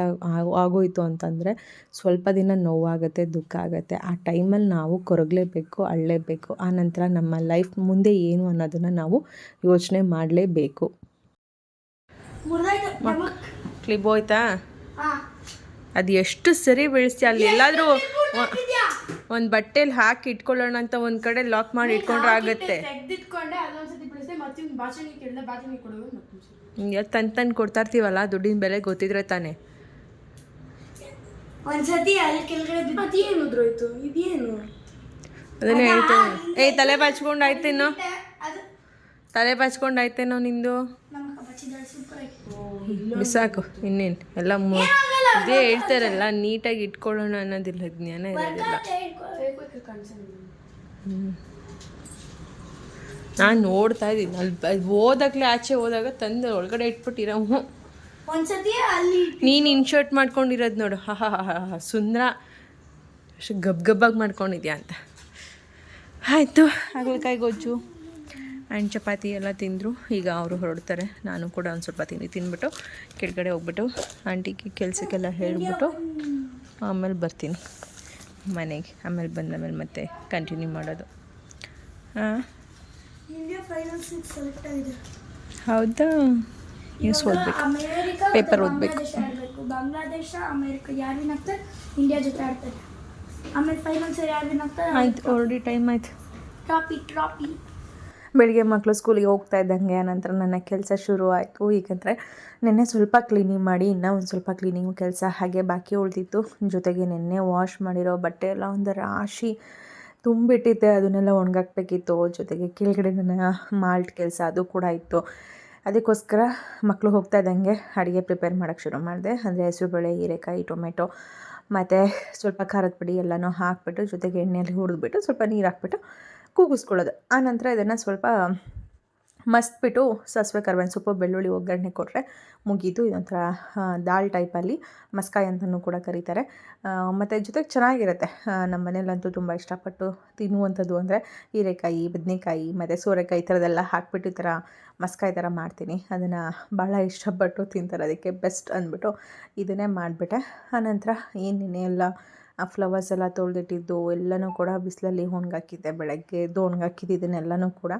ಆಗೋಯಿತು ಅಂತಂದರೆ ಸ್ವಲ್ಪ ದಿನ ನೋವಾಗುತ್ತೆ ದುಃಖ ಆಗುತ್ತೆ. ಆ ಟೈಮಲ್ಲಿ ನಾವು ಕೊರಗಲೇಬೇಕು ಅಳಲೇಬೇಕು. ಆ ನಂತರ ನಮ್ಮ ಲೈಫ್ ಮುಂದೆ ಏನು ಅನ್ನೋದನ್ನು ನಾವು ಯೋಚನೆ ಮಾಡಲೇಬೇಕು. ಕ್ಲಿಬ್ ಹೋಯ್ತಾ? ಅದು ಎಷ್ಟು ಸರಿ ಬೆಳೆಸ್ತೀಯ? ಅಲ್ಲಿ ಎಲ್ಲಾದರೂ ಒಂದು ಬಟ್ಟೆಲಿ ಹಾಕಿ ಇಟ್ಕೊಳ್ಳೋಣ ಅಂತ ಒಂದು ಕಡೆ ಲಾಕ್ ಮಾಡಿ ಇಟ್ಕೊಂಡ್ರೆ ಆಗುತ್ತೆ. ತಂದು ತಂದು ಕೊಡ್ತಾ ಇರ್ತೀವಲ್ಲ ದುಡ್ಡಿನ ಬೆಲೆ ಗೊತ್ತಿದ್ರೆ ತಾನೆ. ಒಂದ್ಸತಿ ಅಲ್ಲಿ ಕೆಳಗಡೆ ಬಿದ್ದು ಅದೇನು ಉದ್ರೋಯ್ತು? ಇದೇನು? ಅದನ್ನೇ ಹೇಳ್ತೇನೆ. ಏಯ್ ತಲೆ ಬಾಚ್ಕೊಂಡು ಆಯ್ತೇನೋ ಅದು ತಲೆ ಬಾಚ್ಕೊಂಡು ಆಯ್ತೇನೋ ನಿಂದು? ಬಿಸಾಕು ಇನ್ನೇನು? ಎಲ್ಲ ಮು ಇದೇ ಹೇಳ್ತಾರಲ್ಲ ನೀಟಾಗಿ ಇಟ್ಕೊಳ್ಳೋಣ ಅನ್ನೋದಿಲ್ಲ ಜ್ಞಾನ ಇರೋದಿಲ್ಲ. ನಾನು ನೋಡ್ತಾ ಇದ್ದೀನಿ. ಅಲ್ಲಿ ಹೋದಾಗ್ಲೇ ಆಚೆ ಹೋದಾಗ ತಂದು ಒಳಗಡೆ ಇಟ್ಬಿಟ್ಟಿರೋ ಒಂದ್ಸತಿ ಅಲ್ಲಿ ನೀನು ಇನ್ಶರ್ಟ್ ಮಾಡ್ಕೊಂಡಿರೋದು ನೋಡು. ಹಾ ಹಾ ಹಾ ಹಾ ಸುಂದರ ಅಷ್ಟು ಗಬ್ ಗಬ್ಬಾಗಿ ಮಾಡ್ಕೊಂಡಿದ್ಯಾ ಅಂತ. ಆಯಿತು. ಹಾಗಲಕಾಯಿ ಗೊಜ್ಜು ಆ್ಯಂಡ್ ಚಪಾತಿ ಎಲ್ಲ ತಿಂದರು. ಈಗ ಅವರು ಹೊರಡ್ತಾರೆ. ನಾನು ಕೂಡ ಒಂದು ಸ್ವಲ್ಪ ತಿಂದು ತಿಂದ್ಬಿಟ್ಟು ಕೆಳಗಡೆ ಹೋಗ್ಬಿಟ್ಟು ಆಂಟಿಗೆ ಕೆಲಸಕ್ಕೆಲ್ಲ ಹೇಳಿಬಿಟ್ಟು ಆಮೇಲೆ ಬರ್ತೀನಿ. ಮನೆಗೆ ಆಮೇಲೆ ಬಂದ ಮತ್ತೆ ಕಂಟಿನ್ಯೂ ಮಾಡೋದು. ಹೌದಾ? ನ್ಯೂಸ್ ಓದಬೇಕು. ಪೇಪರ್ ಓದಬೇಕು. ಬಾಂಗ್ಲಾದೇಶ ಅಮೇರಿಕ ಯಾರು ವಿನ್ ಆಗ್ತಾರೆ? ಇಂಡಿಯಾ ಜೊತೆ ಆಡ್ತಾರೆ. ಆಮೇಲೆ ಫೈನಲ್ಸ್ ಯಾರು ವಿನ್ ಆಗ್ತಾರೆ? ಆಯ್ತು ಆಲ್ರೆಡಿ ಟೈಮ್ ಆಯ್ತು. ಟ್ರಾಫಿ ಟ್ರಾಫಿ ಬೆಳಿಗ್ಗೆ ಮಕ್ಕಳು ಸ್ಕೂಲಿಗೆ ಹೋಗ್ತಾ ಇದ್ದಂಗೆ, ನಂತರ ನನ್ನ ಕೆಲಸ ಶುರು ಆಯಿತು. ಏಕೆಂದರೆ ನಿನ್ನೆ ಸ್ವಲ್ಪ ಕ್ಲೀನಿಂಗ್ ಮಾಡಿ, ಇನ್ನೂ ಒಂದು ಸ್ವಲ್ಪ ಕ್ಲೀನಿಂಗ್ ಕೆಲಸ ಹಾಗೆ ಬಾಕಿ ಉಳಿದಿತ್ತು. ಜೊತೆಗೆ ನೆನ್ನೆ ವಾಶ್ ಮಾಡಿರೋ ಬಟ್ಟೆ ಎಲ್ಲ ಒಂದು ರಾಶಿ ತುಂಬಿಟ್ಟಿದ್ದೆ, ಅದನ್ನೆಲ್ಲ ಒಣಗಾಕ್ಬೇಕಿತ್ತು. ಜೊತೆಗೆ ಕೆಳಗಡೆ ನನ್ನ ಮಾಲ್ಟ್ ಕೆಲಸ ಅದು ಕೂಡ ಇತ್ತು. ಅದಕ್ಕೋಸ್ಕರ ಮಕ್ಕಳು ಹೋಗ್ತಾ ಇದ್ದಂಗೆ ಅಡುಗೆ ಪ್ರಿಪೇರ್ ಮಾಡೋಕ್ಕೆ ಶುರು ಮಾಡಿದೆ. ಅಂದರೆ ಹೆಸರುಬೇಳೆ ಹೀರೆಕಾಯಿ, ಟೊಮೆಟೊ, ಮತ್ತು ಸ್ವಲ್ಪ ಖಾರದ ಪುಡಿ ಎಲ್ಲನೂ ಹಾಕ್ಬಿಟ್ಟು, ಜೊತೆಗೆ ಎಣ್ಣೆಯಲ್ಲಿ ಹುರಿದ್ಬಿಟ್ಟು ಸ್ವಲ್ಪ ನೀರು ಹಾಕ್ಬಿಟ್ಟು ಕೂಗಿಸ್ಕೊಳ್ಳೋದು. ಆನಂತರ ಇದನ್ನು ಸ್ವಲ್ಪ ಮಸ್ತ್ಬಿಟ್ಟು ಸಾಸಿವೆ, ಕರ್ಬೇವಿನ ಸೊಪ್ಪು, ಬೆಳ್ಳುಳ್ಳಿ, ಒಗ್ಗರಣೆ ಕೊಟ್ಟರೆ ಮುಗೀತು. ಇದೊಂಥರ ದಾಳ್ ಟೈಪಲ್ಲಿ ಮಸ್ಕಾಯಿ ಅಂತಲೂ ಕೂಡ ಕರೀತಾರೆ. ಮತ್ತು ಜೊತೆಗೆ ಚೆನ್ನಾಗಿರುತ್ತೆ. ನಮ್ಮ ಮನೇಲಂತೂ ತುಂಬ ಇಷ್ಟಪಟ್ಟು ತಿನ್ನುವಂಥದ್ದು ಅಂದರೆ ಹೀರೆಕಾಯಿ, ಬದನೆಕಾಯಿ, ಮತ್ತು ಸೋರೆಕಾಯಿ ಈ ಥರದ್ದೆಲ್ಲ ಹಾಕ್ಬಿಟ್ಟು ಈ ಥರ ಮಸ್ಕಾಯಿ ಥರ ಮಾಡ್ತೀನಿ. ಅದನ್ನು ಭಾಳ ಇಷ್ಟಪಟ್ಟು ತಿಂತಾರೆ. ಅದಕ್ಕೆ ಬೆಸ್ಟ್ ಅಂದ್ಬಿಟ್ಟು ಇದನ್ನೇ ಮಾಡಿಬಿಟ್ಟೆ. ಆನಂತರ ಏನೇನೆ ಎಲ್ಲ ಆ ಫ್ಲವರ್ಸ್ ಎಲ್ಲ ತೊಳೆದಿಟ್ಟಿದ್ದು, ಎಲ್ಲನೂ ಕೂಡ ಬಿಸಿಲಲ್ಲಿ ಒಣಗಾಕಿದ್ದೆ ಬೆಳಗ್ಗೆ ಎದ್ದು ಕೂಡ.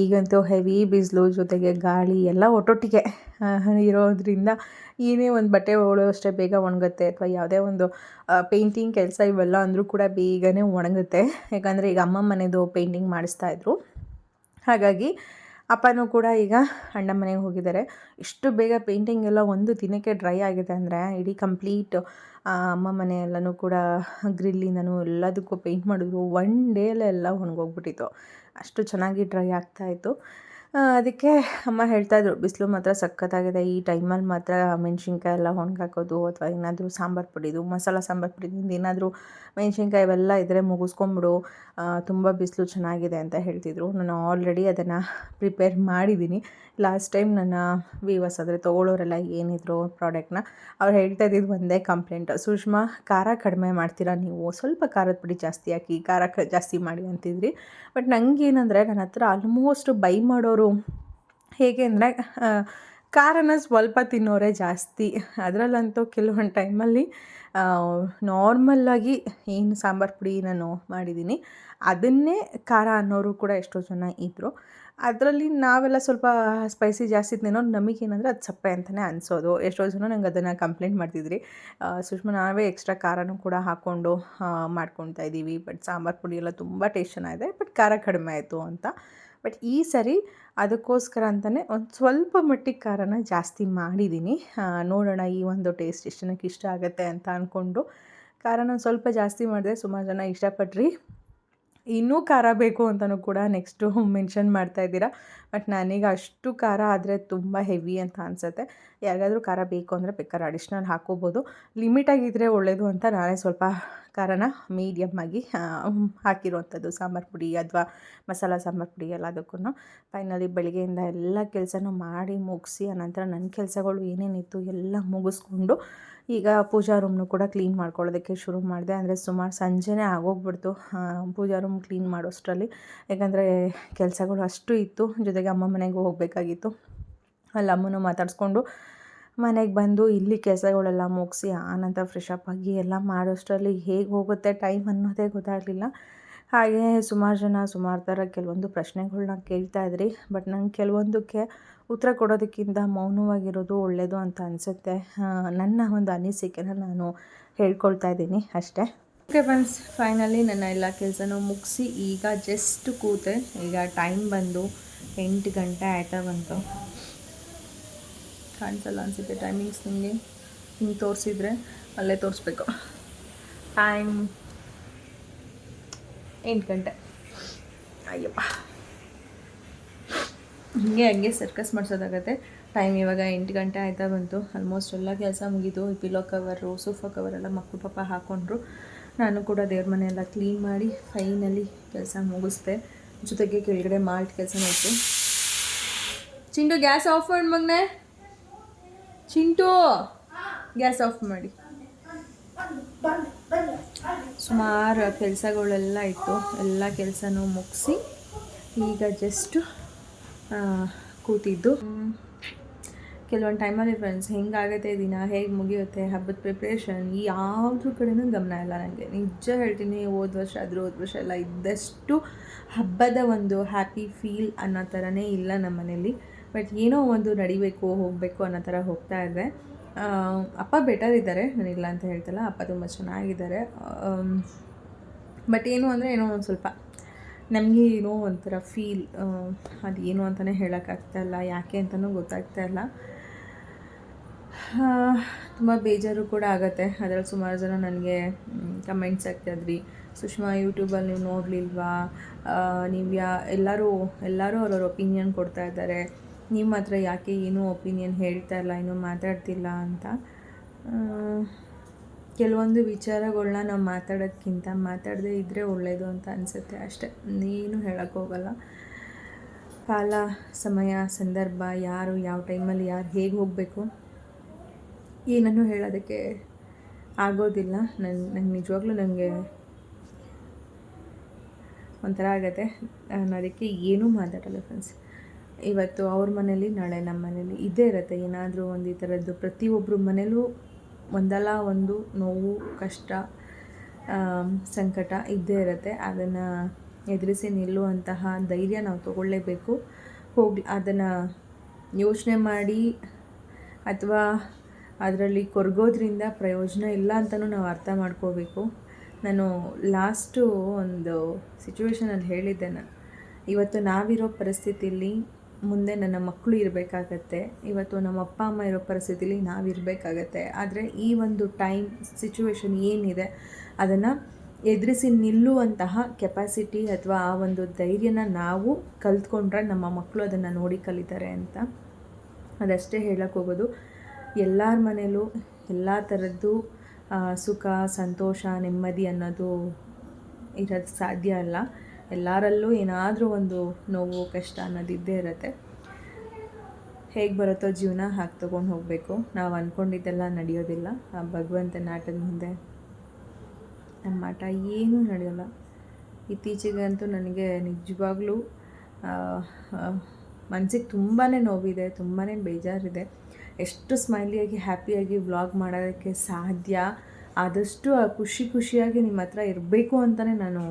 ಈಗಂತೂ ಹೆವಿ ಬಿಸಿಲು ಜೊತೆಗೆ ಗಾಳಿ ಎಲ್ಲ ಒಟ್ಟೊಟ್ಟಿಗೆ ಇರೋದ್ರಿಂದ ಏನೇ ಒಂದು ಬಟ್ಟೆ ಅಷ್ಟೇ ಬೇಗ ಒಣಗುತ್ತೆ ಅಥವಾ ಯಾವುದೇ ಒಂದು ಪೇಂಟಿಂಗ್ ಕೆಲಸ ಇವೆಲ್ಲ ಅಂದರೂ ಕೂಡ ಬೇಗನೆ ಒಣಗುತ್ತೆ. ಯಾಕಂದರೆ ಈಗ ಅಮ್ಮ ಮನೆದು ಪೇಂಟಿಂಗ್ ಮಾಡಿಸ್ತಾ ಇದ್ರು. ಹಾಗಾಗಿ ಅಪ್ಪನೂ ಕೂಡ ಈಗ ಅಣ್ಣ ಮನೆಗೆ ಹೋಗಿದ್ದಾರೆ. ಇಷ್ಟು ಬೇಗ ಪೇಂಟಿಂಗ್ ಎಲ್ಲ ಒಂದು ದಿನಕ್ಕೆ ಡ್ರೈ ಆಗಿದೆ ಅಂದರೆ ಇಡೀ ಕಂಪ್ಲೀಟ್ ಅಮ್ಮ ಮನೆ ಎಲ್ಲನೂ ಕೂಡ ಗ್ರಿಲ್ಲಿಂದನೂ ಎಲ್ಲದಕ್ಕೂ ಪೇಂಟ್ ಮಾಡಿದ್ರು. ಒನ್ ಡೇಲೆಲ್ಲ ಒಣಗೋಗ್ಬಿಟ್ಟಿತ್ತು. ಅಷ್ಟು ಚೆನ್ನಾಗಿ ಡ್ರೈ ಆಗ್ತಾಯಿತ್ತು ಅದಕ್ಕೆ ಅಮ್ಮ ಹೇಳ್ತಾಯಿದ್ರು ಬಿಸಿಲು ಮಾತ್ರ ಸಖತ್ತಾಗಿದೆ. ಈ ಟೈಮಲ್ಲಿ ಮಾತ್ರ ಮೆಣಸಿನ್ಕಾಯಿ ಎಲ್ಲ ಒಣಗಾಕೋದು ಅಥವಾ ಏನಾದರೂ ಸಾಂಬಾರು ಪುಡಿದು, ಮಸಾಲ ಸಾಂಬಾರು ಪುಡಿದಿಂದ ಏನಾದರೂ ಮೆಣಸಿನ್ಕಾಯಿ ಇವೆಲ್ಲ ಇದ್ದರೆ ಮುಗಿಸ್ಕೊಂಬಿಡು. ತುಂಬ ಬಿಸಿಲು ಚೆನ್ನಾಗಿದೆ ಅಂತ ಹೇಳ್ತಿದ್ರು. ನಾನು ಆಲ್ರೆಡಿ ಅದನ್ನು ಪ್ರಿಪೇರ್ ಮಾಡಿದ್ದೀನಿ. ಲಾಸ್ಟ್ ಟೈಮ್ ನನ್ನ ವೀವರ್ಸ್ ಆದರೆ ತೊಗೊಳ್ಳೋರೆಲ್ಲ ಏನಿದ್ರು ಪ್ರಾಡಕ್ಟ್ನ ಅವ್ರು ಹೇಳ್ತಾ ಇದ್ದಿದ್ದು ಒಂದೇ ಕಂಪ್ಲೇಂಟ್ ಸುಷ್ಮಾ, ಖಾರ ಕಡಿಮೆ ಮಾಡ್ತೀರಾ ನೀವು? ಸ್ವಲ್ಪ ಖಾರದ ಪುಡಿ ಜಾಸ್ತಿ ಹಾಕಿ, ಖಾರ ಜಾಸ್ತಿ ಮಾಡಿ ಅಂತಿದ್ರಿ. ಬಟ್ ನನಗೇನಂದರೆ ನನ್ನ ಹತ್ರ ಆಲ್ಮೋಸ್ಟ್ ಬೈ ಮಾಡೋರು ಹೇಗೆ ಅಂದರೆ ಖಾರನ ಸ್ವಲ್ಪ ತಿನ್ನೋರೇ ಜಾಸ್ತಿ. ಅದರಲ್ಲಂತೂ ಕೆಲವೊಂದು ಟೈಮಲ್ಲಿ ನಾರ್ಮಲ್ಲಾಗಿ ಏನು ಸಾಂಬಾರು ಪುಡಿ ನಾನು ಮಾಡಿದ್ದೀನಿ, ಅದನ್ನೇ ಖಾರ ಅನ್ನೋರು ಕೂಡ ಎಷ್ಟೋ ಜನ ಇದ್ದರು ಅದರಲ್ಲಿ ನಾವೆಲ್ಲ ಸ್ವಲ್ಪ ಸ್ಪೈಸಿ ಜಾಸ್ತಿ ತಿನ್ನೋರು ನಮಗೇನಂದರೆ ಅದು ಸಪ್ಪೆ ಅಂತಲೇ ಅನಿಸೋದು. ಎಷ್ಟೋ ಜನ ನಂಗೆ ಅದನ್ನು ಕಂಪ್ಲೇಂಟ್ ಮಾಡ್ತಿದ್ರಿ. ಸುಷ್ಮಾ, ನಾವೇ ಎಕ್ಸ್ಟ್ರಾ ಖಾರನೂ ಕೂಡ ಹಾಕ್ಕೊಂಡು ಮಾಡ್ಕೊತಾ ಇದ್ದೀವಿ ಬಟ್ ಸಾಂಬಾರು ಪುಡಿ ಎಲ್ಲ ತುಂಬ ಟೇಸ್ಟ್ ಚೆನ್ನಾಗಿದೆ ಬಟ್ ಖಾರ ಕಡಿಮೆ ಆಯಿತು ಅಂತ. ಬಟ್ ಈ ಸರಿ ಅದಕ್ಕೋಸ್ಕರ ಅಂತಲೇ ಒಂದು ಸ್ವಲ್ಪ ಮಟ್ಟಿಗೆ ಖಾರನ ಜಾಸ್ತಿ ಮಾಡಿದ್ದೀನಿ ನೋಡೋಣ ಈ ಒಂದು ಟೇಸ್ಟ್ ಎಷ್ಟು ಜನಕ್ಕೆ ಇಷ್ಟ ಆಗುತ್ತೆ ಅಂತ ಅಂದ್ಕೊಂಡು ಖಾರನ ಒಂದು ಸ್ವಲ್ಪ ಜಾಸ್ತಿ ಮಾಡಿದೆ. ಸುಮಾರು ಜನ ಇಷ್ಟಪಟ್ರಿ. ಇನ್ನೂ ಖಾರ ಬೇಕು ಅಂತಲೂ ಕೂಡ ನೆಕ್ಸ್ಟು ಮೆನ್ಷನ್ ಮಾಡ್ತಾ ಇದ್ದೀರಾ. ಬಟ್ ನನಗೆ ಅಷ್ಟು ಖಾರ ಆದರೆ ತುಂಬ ಹೆವಿ ಅಂತ ಅನಿಸುತ್ತೆ. ಯಾರಿಗಾದರೂ ಖಾರ ಬೇಕು ಅಂದರೆ ಬೇಕಾದ್ರೆ ಅಡಿಷ್ನಲ್ ಹಾಕೋಬೋದು. ಲಿಮಿಟಾಗಿದ್ದರೆ ಒಳ್ಳೆಯದು ಅಂತ ನಾನೇ ಸ್ವಲ್ಪ ಖಾರನ ಮೀಡಿಯಮ್ ಆಗಿ ಹಾಕಿರುವಂಥದ್ದು. ಸಾಂಬಾರು ಪುಡಿ ಅಥವಾ ಮಸಾಲ ಸಾಂಬಾರು ಪುಡಿ ಎಲ್ಲದಕ್ಕೂ ಫೈನಲಿ ಬೆಳಗ್ಗೆಯಿಂದ ಎಲ್ಲ ಕೆಲಸನೂ ಮಾಡಿ ಮುಗಿಸಿ, ಆನಂತರ ನನ್ನ ಕೆಲಸಗಳು ಏನೇನಿತ್ತು ಎಲ್ಲ ಮುಗಿಸ್ಕೊಂಡು ಈಗ ಪೂಜಾ ರೂಮ್ನು ಕೂಡ ಕ್ಲೀನ್ ಮಾಡ್ಕೊಳ್ಳೋದಕ್ಕೆ ಶುರು ಮಾಡಿದೆ. ಅಂದರೆ ಸುಮಾರು ಸಂಜೆನೇ ಆಗೋಗ್ಬಿಡ್ತು. ಪೂಜಾ ರೂಮ್ ಕ್ಲೀನ್ ಮಾಡೋಷ್ಟರಲ್ಲಿ. ಯಾಕಂದರೆ ಕೆಲಸಗಳು ಅಷ್ಟು ಇತ್ತು. ಜೊತೆಗೆ ಅಮ್ಮ ಮನೆಗೆ ಹೋಗಬೇಕಾಗಿತ್ತು. ಅಲ್ಲಿ ಅಮ್ಮನೂ ಮಾತಾಡಿಸ್ಕೊಂಡು ಮನೆಗೆ ಬಂದು ಇಲ್ಲಿ ಕೆಲಸಗಳೆಲ್ಲ ಮುಗಿಸಿ, ಆನಂತರ ಫ್ರೆಶ್ ಅಪ್ ಆಗಿ ಎಲ್ಲ ಮಾಡೋಷ್ಟರಲ್ಲಿ ಹೇಗೆ ಹೋಗುತ್ತೆ ಟೈಮ್ ಅನ್ನೋದೇ ಗೊತ್ತಾಗಲಿಲ್ಲ. ಹಾಗೆ ಸುಮಾರು ಜನ, ಸುಮಾರು ಥರ ಕೆಲವೊಂದು ಪ್ರಶ್ನೆಗಳನ್ನ ಕೇಳ್ತಾ ಇದ್ರಿ. ಬಟ್ ನಂಗೆ ಕೆಲವೊಂದಕ್ಕೆ ಉತ್ತರ ಕೊಡೋದಕ್ಕಿಂತ ಮೌನವಾಗಿರೋದು ಒಳ್ಳೆಯದು ಅಂತ ಅನಿಸುತ್ತೆ. ನನ್ನ ಒಂದು ಅನಿಸಿಕೆನ ನಾನು ಹೇಳ್ಕೊಳ್ತಾ ಇದ್ದೀನಿ ಅಷ್ಟೇ. ಓಕೆ ಫ್ರೆಂಡ್ಸ್ ಫೈನಲಿ ನನ್ನ ಎಲ್ಲ ಕೆಲಸನೂ ಮುಗಿಸಿ ಈಗ ಜಸ್ಟ್ ಕೂತೆ. ಈಗ ಟೈಮ್ ಬಂದು ಎಂಟು ಗಂಟೆ ಆಯ್ತಾ ಬಂತು. ಕಾಣಿಸಲ್ಲ ಅನಿಸುತ್ತೆ ಟೈಮಿಂಗ್ಸ್ ನಿಮಗೆ. ಹಿಂಗೆ ತೋರಿಸಿದ್ರೆ ಅಲ್ಲೇ ತೋರಿಸ್ಬೇಕು. ಟೈಮ್ ಎಂಟು ಗಂಟೆ. ಅಯ್ಯಪ್ಪ. ಹೀಗೆ ಹಂಗೆ ಸರ್ಕಸ್ ಮಾಡಿಸೋದಾಗತ್ತೆ. ಟೈಮ್ ಇವಾಗ ಎಂಟು ಗಂಟೆ ಆಯ್ತಾ ಬಂತು. ಆಲ್ಮೋಸ್ಟ್ ಎಲ್ಲ ಕೆಲಸ ಮುಗಿದು ಪಿಲೋ ಕವರು ಸೋಫಾ ಕವರೆಲ್ಲ ಮಕ್ಕಳು ಪಾಪ ಹಾಕ್ಕೊಂಡ್ರು ನಾನು ಕೂಡ ದೇವ್ರ ಮನೆ ಎಲ್ಲ ಕ್ಲೀನ್ ಮಾಡಿ ಫೈನಲಿ ಕೆಲಸ ಮುಗಿಸ್ದೆ. ಜೊತೆಗೆ ಕೆಳಗಡೆ ಮಾಲ್ಟ್ ಕೆಲಸ ಇತ್ತು ಚಿಂಟು, ಗ್ಯಾಸ್ ಆಫ್ ಮಾಡಿ ಮಗನೆ. ಚಿಂಟು, ಗ್ಯಾಸ್ ಆಫ್ ಮಾಡಿ. ಸುಮಾರು ಕೆಲಸಗಳೆಲ್ಲ ಇತ್ತು. ಎಲ್ಲ ಕೆಲಸನೂ ಮುಗಿಸಿ ಈಗ ಜಸ್ಟು ಕೂತಿದ್ದು. ಕೆಲವೊಂದು ಟೈಮಲ್ಲಿ ಫ್ರೆಂಡ್ಸ್ ಹೆಂಗಾಗುತ್ತೆ ದಿನ, ಹೇಗೆ ಮುಗಿಯುತ್ತೆ, ಹಬ್ಬದ ಪ್ರಿಪ್ರೇಷನ್ ಯಾವುದ್ರ ಕಡೆನೂ ಗಮನ ಇಲ್ಲ ನನಗೆ ನಿಜ ಹೇಳ್ತೀನಿ, ಹೋದ ವರ್ಷ ಆದರೂ ಹೋದ ವರ್ಷ ಎಲ್ಲ ಇದ್ದಷ್ಟು ಹಬ್ಬದ ಒಂದು ಹ್ಯಾಪಿ ಫೀಲ್ ಅನ್ನೋ ಥರನೇ ಇಲ್ಲ ನಮ್ಮ ಮನೇಲಿ. ಬಟ್ ಏನೋ ಒಂದು ನಡಿಬೇಕು, ಹೋಗಬೇಕು ಅನ್ನೋ ಥರ ಹೋಗ್ತಾ ಇದೆ ಅಪ್ಪ ಬೆಟರ್ ಇದ್ದಾರೆ ನಾನಿಲ್ಲ ಅಂತ ಹೇಳ್ತಲ್ಲ, ಅಪ್ಪ ತುಂಬ ಚೆನ್ನಾಗಿದ್ದಾರೆ. ಬಟ್ ಏನು ಅಂದರೆ ಏನೋ ಒಂದು ಸ್ವಲ್ಪ ನಮಗೆ ಏನೋ ಒಂಥರ ಫೀಲ್ ಅದು ಏನು ಅಂತಲೇ ಹೇಳೋಕ್ಕಾಗ್ತಾಯಿಲ್ಲ ಯಾಕೆ ಅಂತಲೂ ಗೊತ್ತಾಗ್ತಾ ಇಲ್ಲ. ತುಂಬ ಬೇಜಾರು ಕೂಡ ಆಗುತ್ತೆ. ಅದರಲ್ಲಿ ಸುಮಾರು ಜನ ನನಗೆ ಕಮೆಂಟ್ಸ್ ಆಗ್ತಾಯಿದ್ರಿ ಸುಷ್ಮಾ ಯೂಟ್ಯೂಬಲ್ಲಿ ನೀವು ನೋಡಲಿಲ್ವಾ? ನೀವು ಯಾ, ಎಲ್ಲರೂ ಎಲ್ಲರೂ ಅವ್ರವ್ರ ಒಪಿನಿಯನ್ ಕೊಡ್ತಾ ಇದ್ದಾರೆ. ನೀವು ಮಾತ್ರ ಯಾಕೆ ಏನೂ ಒಪಿನಿಯನ್ ಹೇಳ್ತಾ ಇಲ್ಲ, ಇನ್ನೂ ಮಾತಾಡ್ತಿಲ್ಲ ಅಂತ. ಕೆಲವೊಂದು ವಿಚಾರಗಳನ್ನ ನಾವು ಮಾತಾಡೋದ್ಕಿಂತ ಮಾತಾಡದೇ ಇದ್ದರೆ ಒಳ್ಳೆಯದು ಅಂತ ಅನಿಸುತ್ತೆ ಅಷ್ಟೇ. ಏನು ಹೇಳೋಕ್ಕೋಗಲ್ಲ ಕಾಲ ಸಮಯ, ಸಂದರ್ಭ, ಯಾರು, ಯಾವ ಟೈಮಲ್ಲಿ ಯಾರು, ಹೇಗೆ ಹೋಗಬೇಕು? ಏನನ್ನು ಹೇಳೋದಕ್ಕೆ ಆಗೋದಿಲ್ಲ. ನನ್ನ ನಂಗೆ ನಿಜವಾಗ್ಲೂ ನನಗೆ ಒಂಥರ ಆಗುತ್ತೆ. ನಾನು ಅದಕ್ಕೆ ಏನೂ ಮಾತಾಡಲ್ಲ ಫ್ರೆಂಡ್ಸ್ ಇವತ್ತು ಅವ್ರ ಮನೇಲಿ, ನಾಳೆ ನಮ್ಮ ಮನೇಲಿ ಇದೇ ಇರುತ್ತೆ. ಏನಾದರೂ ಒಂದು ಈ ಥರದ್ದು ಪ್ರತಿಯೊಬ್ಬರ ಮನೇಲೂ ಒಂದಲ್ಲ ಒಂದು ನೋವು, ಕಷ್ಟ ಸಂಕಟ ಇದ್ದೇ ಇರುತ್ತೆ. ಅದನ್ನು ಎದುರಿಸಿ ನಿಲ್ಲುವಂತಹ ಧೈರ್ಯ ನಾವು ತಗೊಳ್ಳೇಬೇಕು. ಹೋಗಿ ಅದನ್ನು ಯೋಚನೆ ಮಾಡಿ, ಅಥವಾ ಅದರಲ್ಲಿ ಕೊರಗೋದ್ರಿಂದ ಪ್ರಯೋಜನ ಇಲ್ಲ ಅಂತಲೂ ನಾವು ಅರ್ಥ ಮಾಡ್ಕೋಬೇಕು. ನಾನು ಲಾಸ್ಟು ಒಂದು ಸಿಚುವೇಷನಲ್ಲಿ ಹೇಳಿದ್ದೆ ನಾನು. ಇವತ್ತು ನಾವಿರೋ ಪರಿಸ್ಥಿತಿಯಲ್ಲಿ ಮುಂದೆ ನನ್ನ ಮಕ್ಕಳು ಇರಬೇಕಾಗತ್ತೆ. ಇವತ್ತು ನಮ್ಮ ಅಪ್ಪ, ಅಮ್ಮ ಇರೋ ಪರಿಸ್ಥಿತಿಲಿ ನಾವು ಇರಬೇಕಾಗತ್ತೆ. ಆದರೆ ಈ ಒಂದು ಟೈಮ್ ಸಿಚುವೇಶನ್ ಏನಿದೆ, ಅದನ್ನು ಎದುರಿಸಿ ನಿಲ್ಲುವಂತಹ ಕೆಪಾಸಿಟಿ ಅಥವಾ ಆ ಒಂದು ಧೈರ್ಯನ ನಾವು ಕಲ್ತ್ಕೊಂಡ್ರೆ ನಮ್ಮ ಮಕ್ಕಳು ಅದನ್ನು ನೋಡಿ ಕಲಿತಾರೆ ಅಂತ. ಅದಷ್ಟೇ ಹೇಳೋಕ್ಕೋಗೋದು ಎಲ್ಲರ ಮನೆಯಲ್ಲೂ ಎಲ್ಲ ಥರದ್ದು ಸುಖ, ಸಂತೋಷ, ನೆಮ್ಮದಿ ಅನ್ನೋದು ಇರೋದು ಸಾಧ್ಯ ಅಲ್ಲ. ಎಲ್ಲರಲ್ಲೂ ಏನಾದರೂ ಒಂದು ನೋವು, ಕಷ್ಟ ಅನ್ನೋದು ಇದ್ದೇ ಇರುತ್ತೆ. ಹೇಗೆ ಬರುತ್ತೋ ಜೀವನ ಹಾಗೆ ತೊಗೊಂಡು ಹೋಗಬೇಕು. ನಾವು ಅಂದ್ಕೊಂಡಿದ್ದೆಲ್ಲ ನಡೆಯೋದಿಲ್ಲ. ಆ ಭಗವಂತ ಆಟದ ಮುಂದೆ ನಮ್ಮ ಆಟ ಏನೂ ನಡೆಯೋಲ್ಲ. ಇತ್ತೀಚೆಗಂತೂ ನನಗೆ ನಿಜವಾಗ್ಲೂ ಮನಸ್ಸಿಗೆ ತುಂಬಾ ನೋವಿದೆ ತುಂಬಾ ಬೇಜಾರಿದೆ. ಎಷ್ಟು ಸ್ಮೈಲಿಯಾಗಿ, ಹ್ಯಾಪಿಯಾಗಿ ವ್ಲಾಗ್ ಮಾಡೋದಕ್ಕೆ ಸಾಧ್ಯ, ಆದಷ್ಟು ಖುಷಿ ಖುಷಿಯಾಗಿ ನಿಮ್ಮ ಹತ್ರ ಇರಬೇಕು ಅಂತಲೇ ನಾನು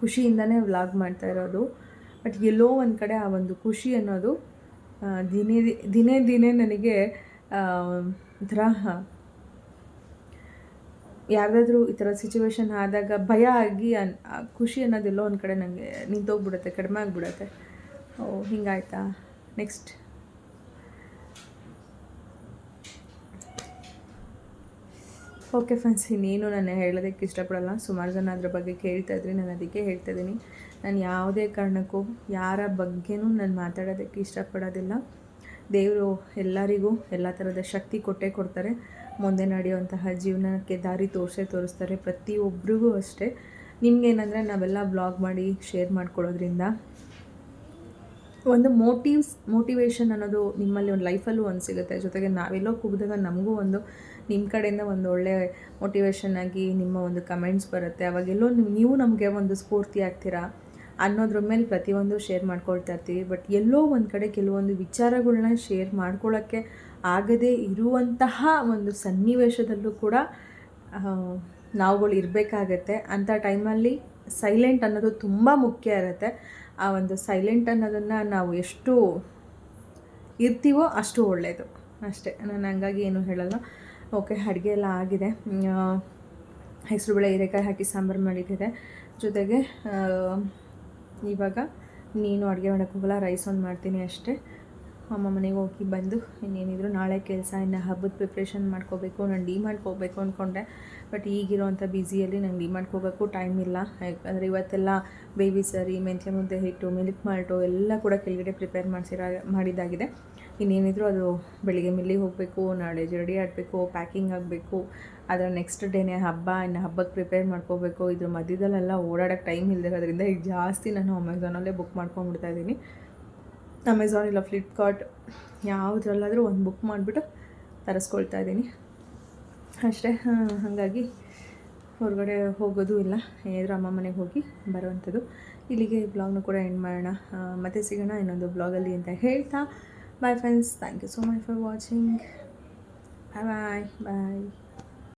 ಖುಷಿಯಿಂದನೇ ವ್ಲಾಗ್ ಮಾಡ್ತಾ ಇರೋದು. ಬಟ್ ಎಲ್ಲೋ ಒಂದು ಕಡೆ ಆ ಒಂದು ಖುಷಿ ಅನ್ನೋದು ದಿನೇ ದಿನೇ ದಿನೇ ನನಗೆ ಒಂಥರ ಯಾರ್ದಾದ್ರೂ ಈ ಥರ ಸಿಚುವೇಶನ್ ಆದಾಗ ಭಯ ಆಗಿ ಅನ್ ಖುಷಿ ಅನ್ನೋದೆಲ್ಲೋ ಒಂದು ಕಡೆ ನನಗೆ ನಿಂತೋಗ್ಬಿಡುತ್ತೆ, ಕಡಿಮೆ ಆಗಿಬಿಡತ್ತೆ. ಓ, ಹಿಂಗಾಯ್ತಾ? ನೆಕ್ಸ್ಟ್ ಓಕೆ ಫ್ರೆಂಡ್ಸ್, ಇನ್ನೇನು ನಾನು ಹೇಳೋದಕ್ಕೆ ಇಷ್ಟಪಡಲ್ಲ. ಸುಮಾರು ಜನ ಅದ್ರ ಬಗ್ಗೆ ಕೇಳ್ತಾ ಇದ್ರಿ, ನಾನು ಅದಕ್ಕೆ ಹೇಳ್ತಾ ಇದ್ದೀನಿ. ನಾನು ಯಾವುದೇ ಕಾರಣಕ್ಕೂ ಯಾರ ಬಗ್ಗೆನೂ ನಾನು ಮಾತಾಡೋದಕ್ಕೆ ಇಷ್ಟಪಡೋದಿಲ್ಲ. ದೇವರು ಎಲ್ಲರಿಗೂ ಎಲ್ಲ ಥರದ ಶಕ್ತಿ ಕೊಟ್ಟೇ ಕೊಡ್ತಾರೆ. ಮುಂದೆ ನಡೆಯುವಂತಹ ಜೀವನಕ್ಕೆ ದಾರಿ ತೋರಿಸೇ ತೋರಿಸ್ತಾರೆ ಪ್ರತಿಯೊಬ್ಬರಿಗೂ ಅಷ್ಟೇ. ನಿಮ್ಗೇನಂದರೆ ನಾವೆಲ್ಲ ಬ್ಲಾಗ್ ಮಾಡಿ, ಶೇರ್ ಮಾಡ್ಕೊಳ್ಳೋದ್ರಿಂದ ಒಂದು ಮೋಟಿವ್ಸ್ ಮೋಟಿವೇಶನ್ ಅನ್ನೋದು ನಿಮ್ಮಲ್ಲಿ ಒಂದು ಲೈಫಲ್ಲೂ ಒಂದು ಸಿಗುತ್ತೆ. ಜೊತೆಗೆ ನಾವೆಲ್ಲೋ ಕೂಗಿದಾಗ ನಮಗೂ ಒಂದು ನಿಮ್ಮ ಕಡೆಯಿಂದ ಒಂದು ಒಳ್ಳೆ ಮೋಟಿವೇಶನ್ ಆಗಿ ನಿಮ್ಮ ಒಂದು ಕಮೆಂಟ್ಸ್ ಬರುತ್ತೆ. ಅವಾಗೆಲ್ಲೋ ನೀವು ನಮಗೆ ಒಂದು ಸ್ಫೂರ್ತಿ ಆಗ್ತೀರಾ? ಅನ್ನೋದ್ರ ಮೇಲೆ ಪ್ರತಿಯೊಂದು ಶೇರ್ ಮಾಡ್ಕೊಳ್ತಾ ಇರ್ತೀವಿ. ಬಟ್ ಎಲ್ಲೋ ಒಂದು ಕಡೆ ಕೆಲವೊಂದು ವಿಚಾರಗಳನ್ನ ಶೇರ್ ಮಾಡ್ಕೊಳ್ಳೋಕ್ಕೆ ಆಗದೇ ಇರುವಂತಹ ಒಂದು ಸನ್ನಿವೇಶದಲ್ಲೂ ಕೂಡ ನಾವುಗಳು ಇರಬೇಕಾಗತ್ತೆ. ಅಂಥ ಟೈಮಲ್ಲಿ ಸೈಲೆಂಟ್ ಅನ್ನೋದು ತುಂಬ ಮುಖ್ಯ ಇರುತ್ತೆ. ಆ ಒಂದು ಸೈಲೆಂಟ್ ಅನ್ನೋದನ್ನು ನಾವು ಎಷ್ಟು ಇರ್ತೀವೋ ಅಷ್ಟು ಒಳ್ಳೆಯದು ಅಷ್ಟೇ. ನಾನು ಹಂಗಾಗಿ ಏನು ಹೇಳಲ್ಲ. ಓಕೆ, ಅಡುಗೆ ಎಲ್ಲ ಆಗಿದೆ. ಹೆಸರುಬೇಳೆ ಹೀರೆಕಾಯಿ ಹಾಕಿ ಸಾಂಬಾರು ಮಾಡಿದ್ದಿದೆ ಜೊತೆಗೆ ಇವಾಗ ನೀನು ಅಡುಗೆ ಮಾಡೋಕ್ಕೆ ಹೋಗಲ್ಲ ರೈಸ್ ಒಂದು ಮಾಡ್ತೀನಿ ಅಷ್ಟೇ. ಅಮ್ಮ ಮನೆಗೆ ಹೋಗಿ ಬಂದು, ಇನ್ನೇನಿದ್ರು ನಾಳೆ ಕೆಲಸ, ಇನ್ನು ಹಬ್ಬದ ಪ್ರಿಪ್ರೇಷನ್ ಮಾಡ್ಕೋಬೇಕು, ನಾನು ಡಿ ಮಾಡ್ಕೋಬೇಕು ಅಂದ್ಕೊಂಡೆ ಬಟ್ ಈಗಿರೋವಂಥ ಬ್ಯುಸಿಯಲ್ಲಿ ನಂಗೆ ಡಿ ಮಾಡ್ಕೋಬೇಕು ಟೈಮ್ ಇಲ್ಲ. ಯಾಕಂದರೆ ಇವತ್ತೆಲ್ಲ ಬೇಬಿ ಸರಿ ಮೆಂತ್ಯ ಮುದ್ದೆ ಹಿಟ್ಟು ಮಿಲ್ಕ್ ಮಾಲ್ಟು ಎಲ್ಲ ಕೂಡ ಕೆಳಗಡೆ ಪ್ರಿಪೇರ್ ಮಾಡಿಸಿರ, ಮಾಡಿದ್ದಾಗಿದೆ. ಇನ್ನೇನಿದ್ರು ಅದು ಬೆಳಿಗ್ಗೆ ಮಿಲ್ಲಿಗೆ ಹೋಗಬೇಕು, ನಾಳೆ ಜರಡಿ ಆಡಬೇಕು ಪ್ಯಾಕಿಂಗ್ ಆಗಬೇಕು, ಅದರ ನೆಕ್ಸ್ಟ್ ಡೇನೇ ಹಬ್ಬ, ಇನ್ನು ಹಬ್ಬಕ್ಕೆ ಪ್ರಿಪೇರ್ ಮಾಡ್ಕೋಬೇಕು. ಇದ್ರ ಮಧ್ಯದಲ್ಲೆಲ್ಲ ಓಡಾಡೋಕ್ಕೆ ಟೈಮ್ ಇಲ್ಲದಿರೋದ್ರಿಂದ ಈಗ ಜಾಸ್ತಿ ನಾನು ಅಮೆಝಾನಲ್ಲೇ ಬುಕ್ ಮಾಡ್ಕೊಂಡ್ಬಿಡ್ತಾ ಇದ್ದೀನಿ. ಅಮೆಝಾನ್ ಇಲ್ಲ ಫ್ಲಿಪ್ಕಾರ್ಟ್ ಯಾವುದ್ರಲ್ಲಾದರೂ ಒಂದು ಬುಕ್ ಮಾಡಿಬಿಟ್ಟು ತರಿಸ್ಕೊಳ್ತಾ ಇದ್ದೀನಿ. ಅಷ್ಟೇ ಹಾಗಾಗಿ ಹೊರಗಡೆ ಹೋಗೋದು ಇಲ್ಲ. ಏನಾದರೂ ಅಮ್ಮ ಮನೆಗೆ ಹೋಗಿ ಬರುವಂಥದ್ದು. ಇಲ್ಲಿಗೆ ಬ್ಲಾಗ್ನು ಕೂಡ ಎಂಡ್ ಮಾಡೋಣ. ಮತ್ತೆ ಸಿಗೋಣ ಇನ್ನೊಂದು ಬ್ಲಾಗಲ್ಲಿ ಅಂತ ಹೇಳ್ತಾ bye friends. Thank you so much for watching. Bye bye bye.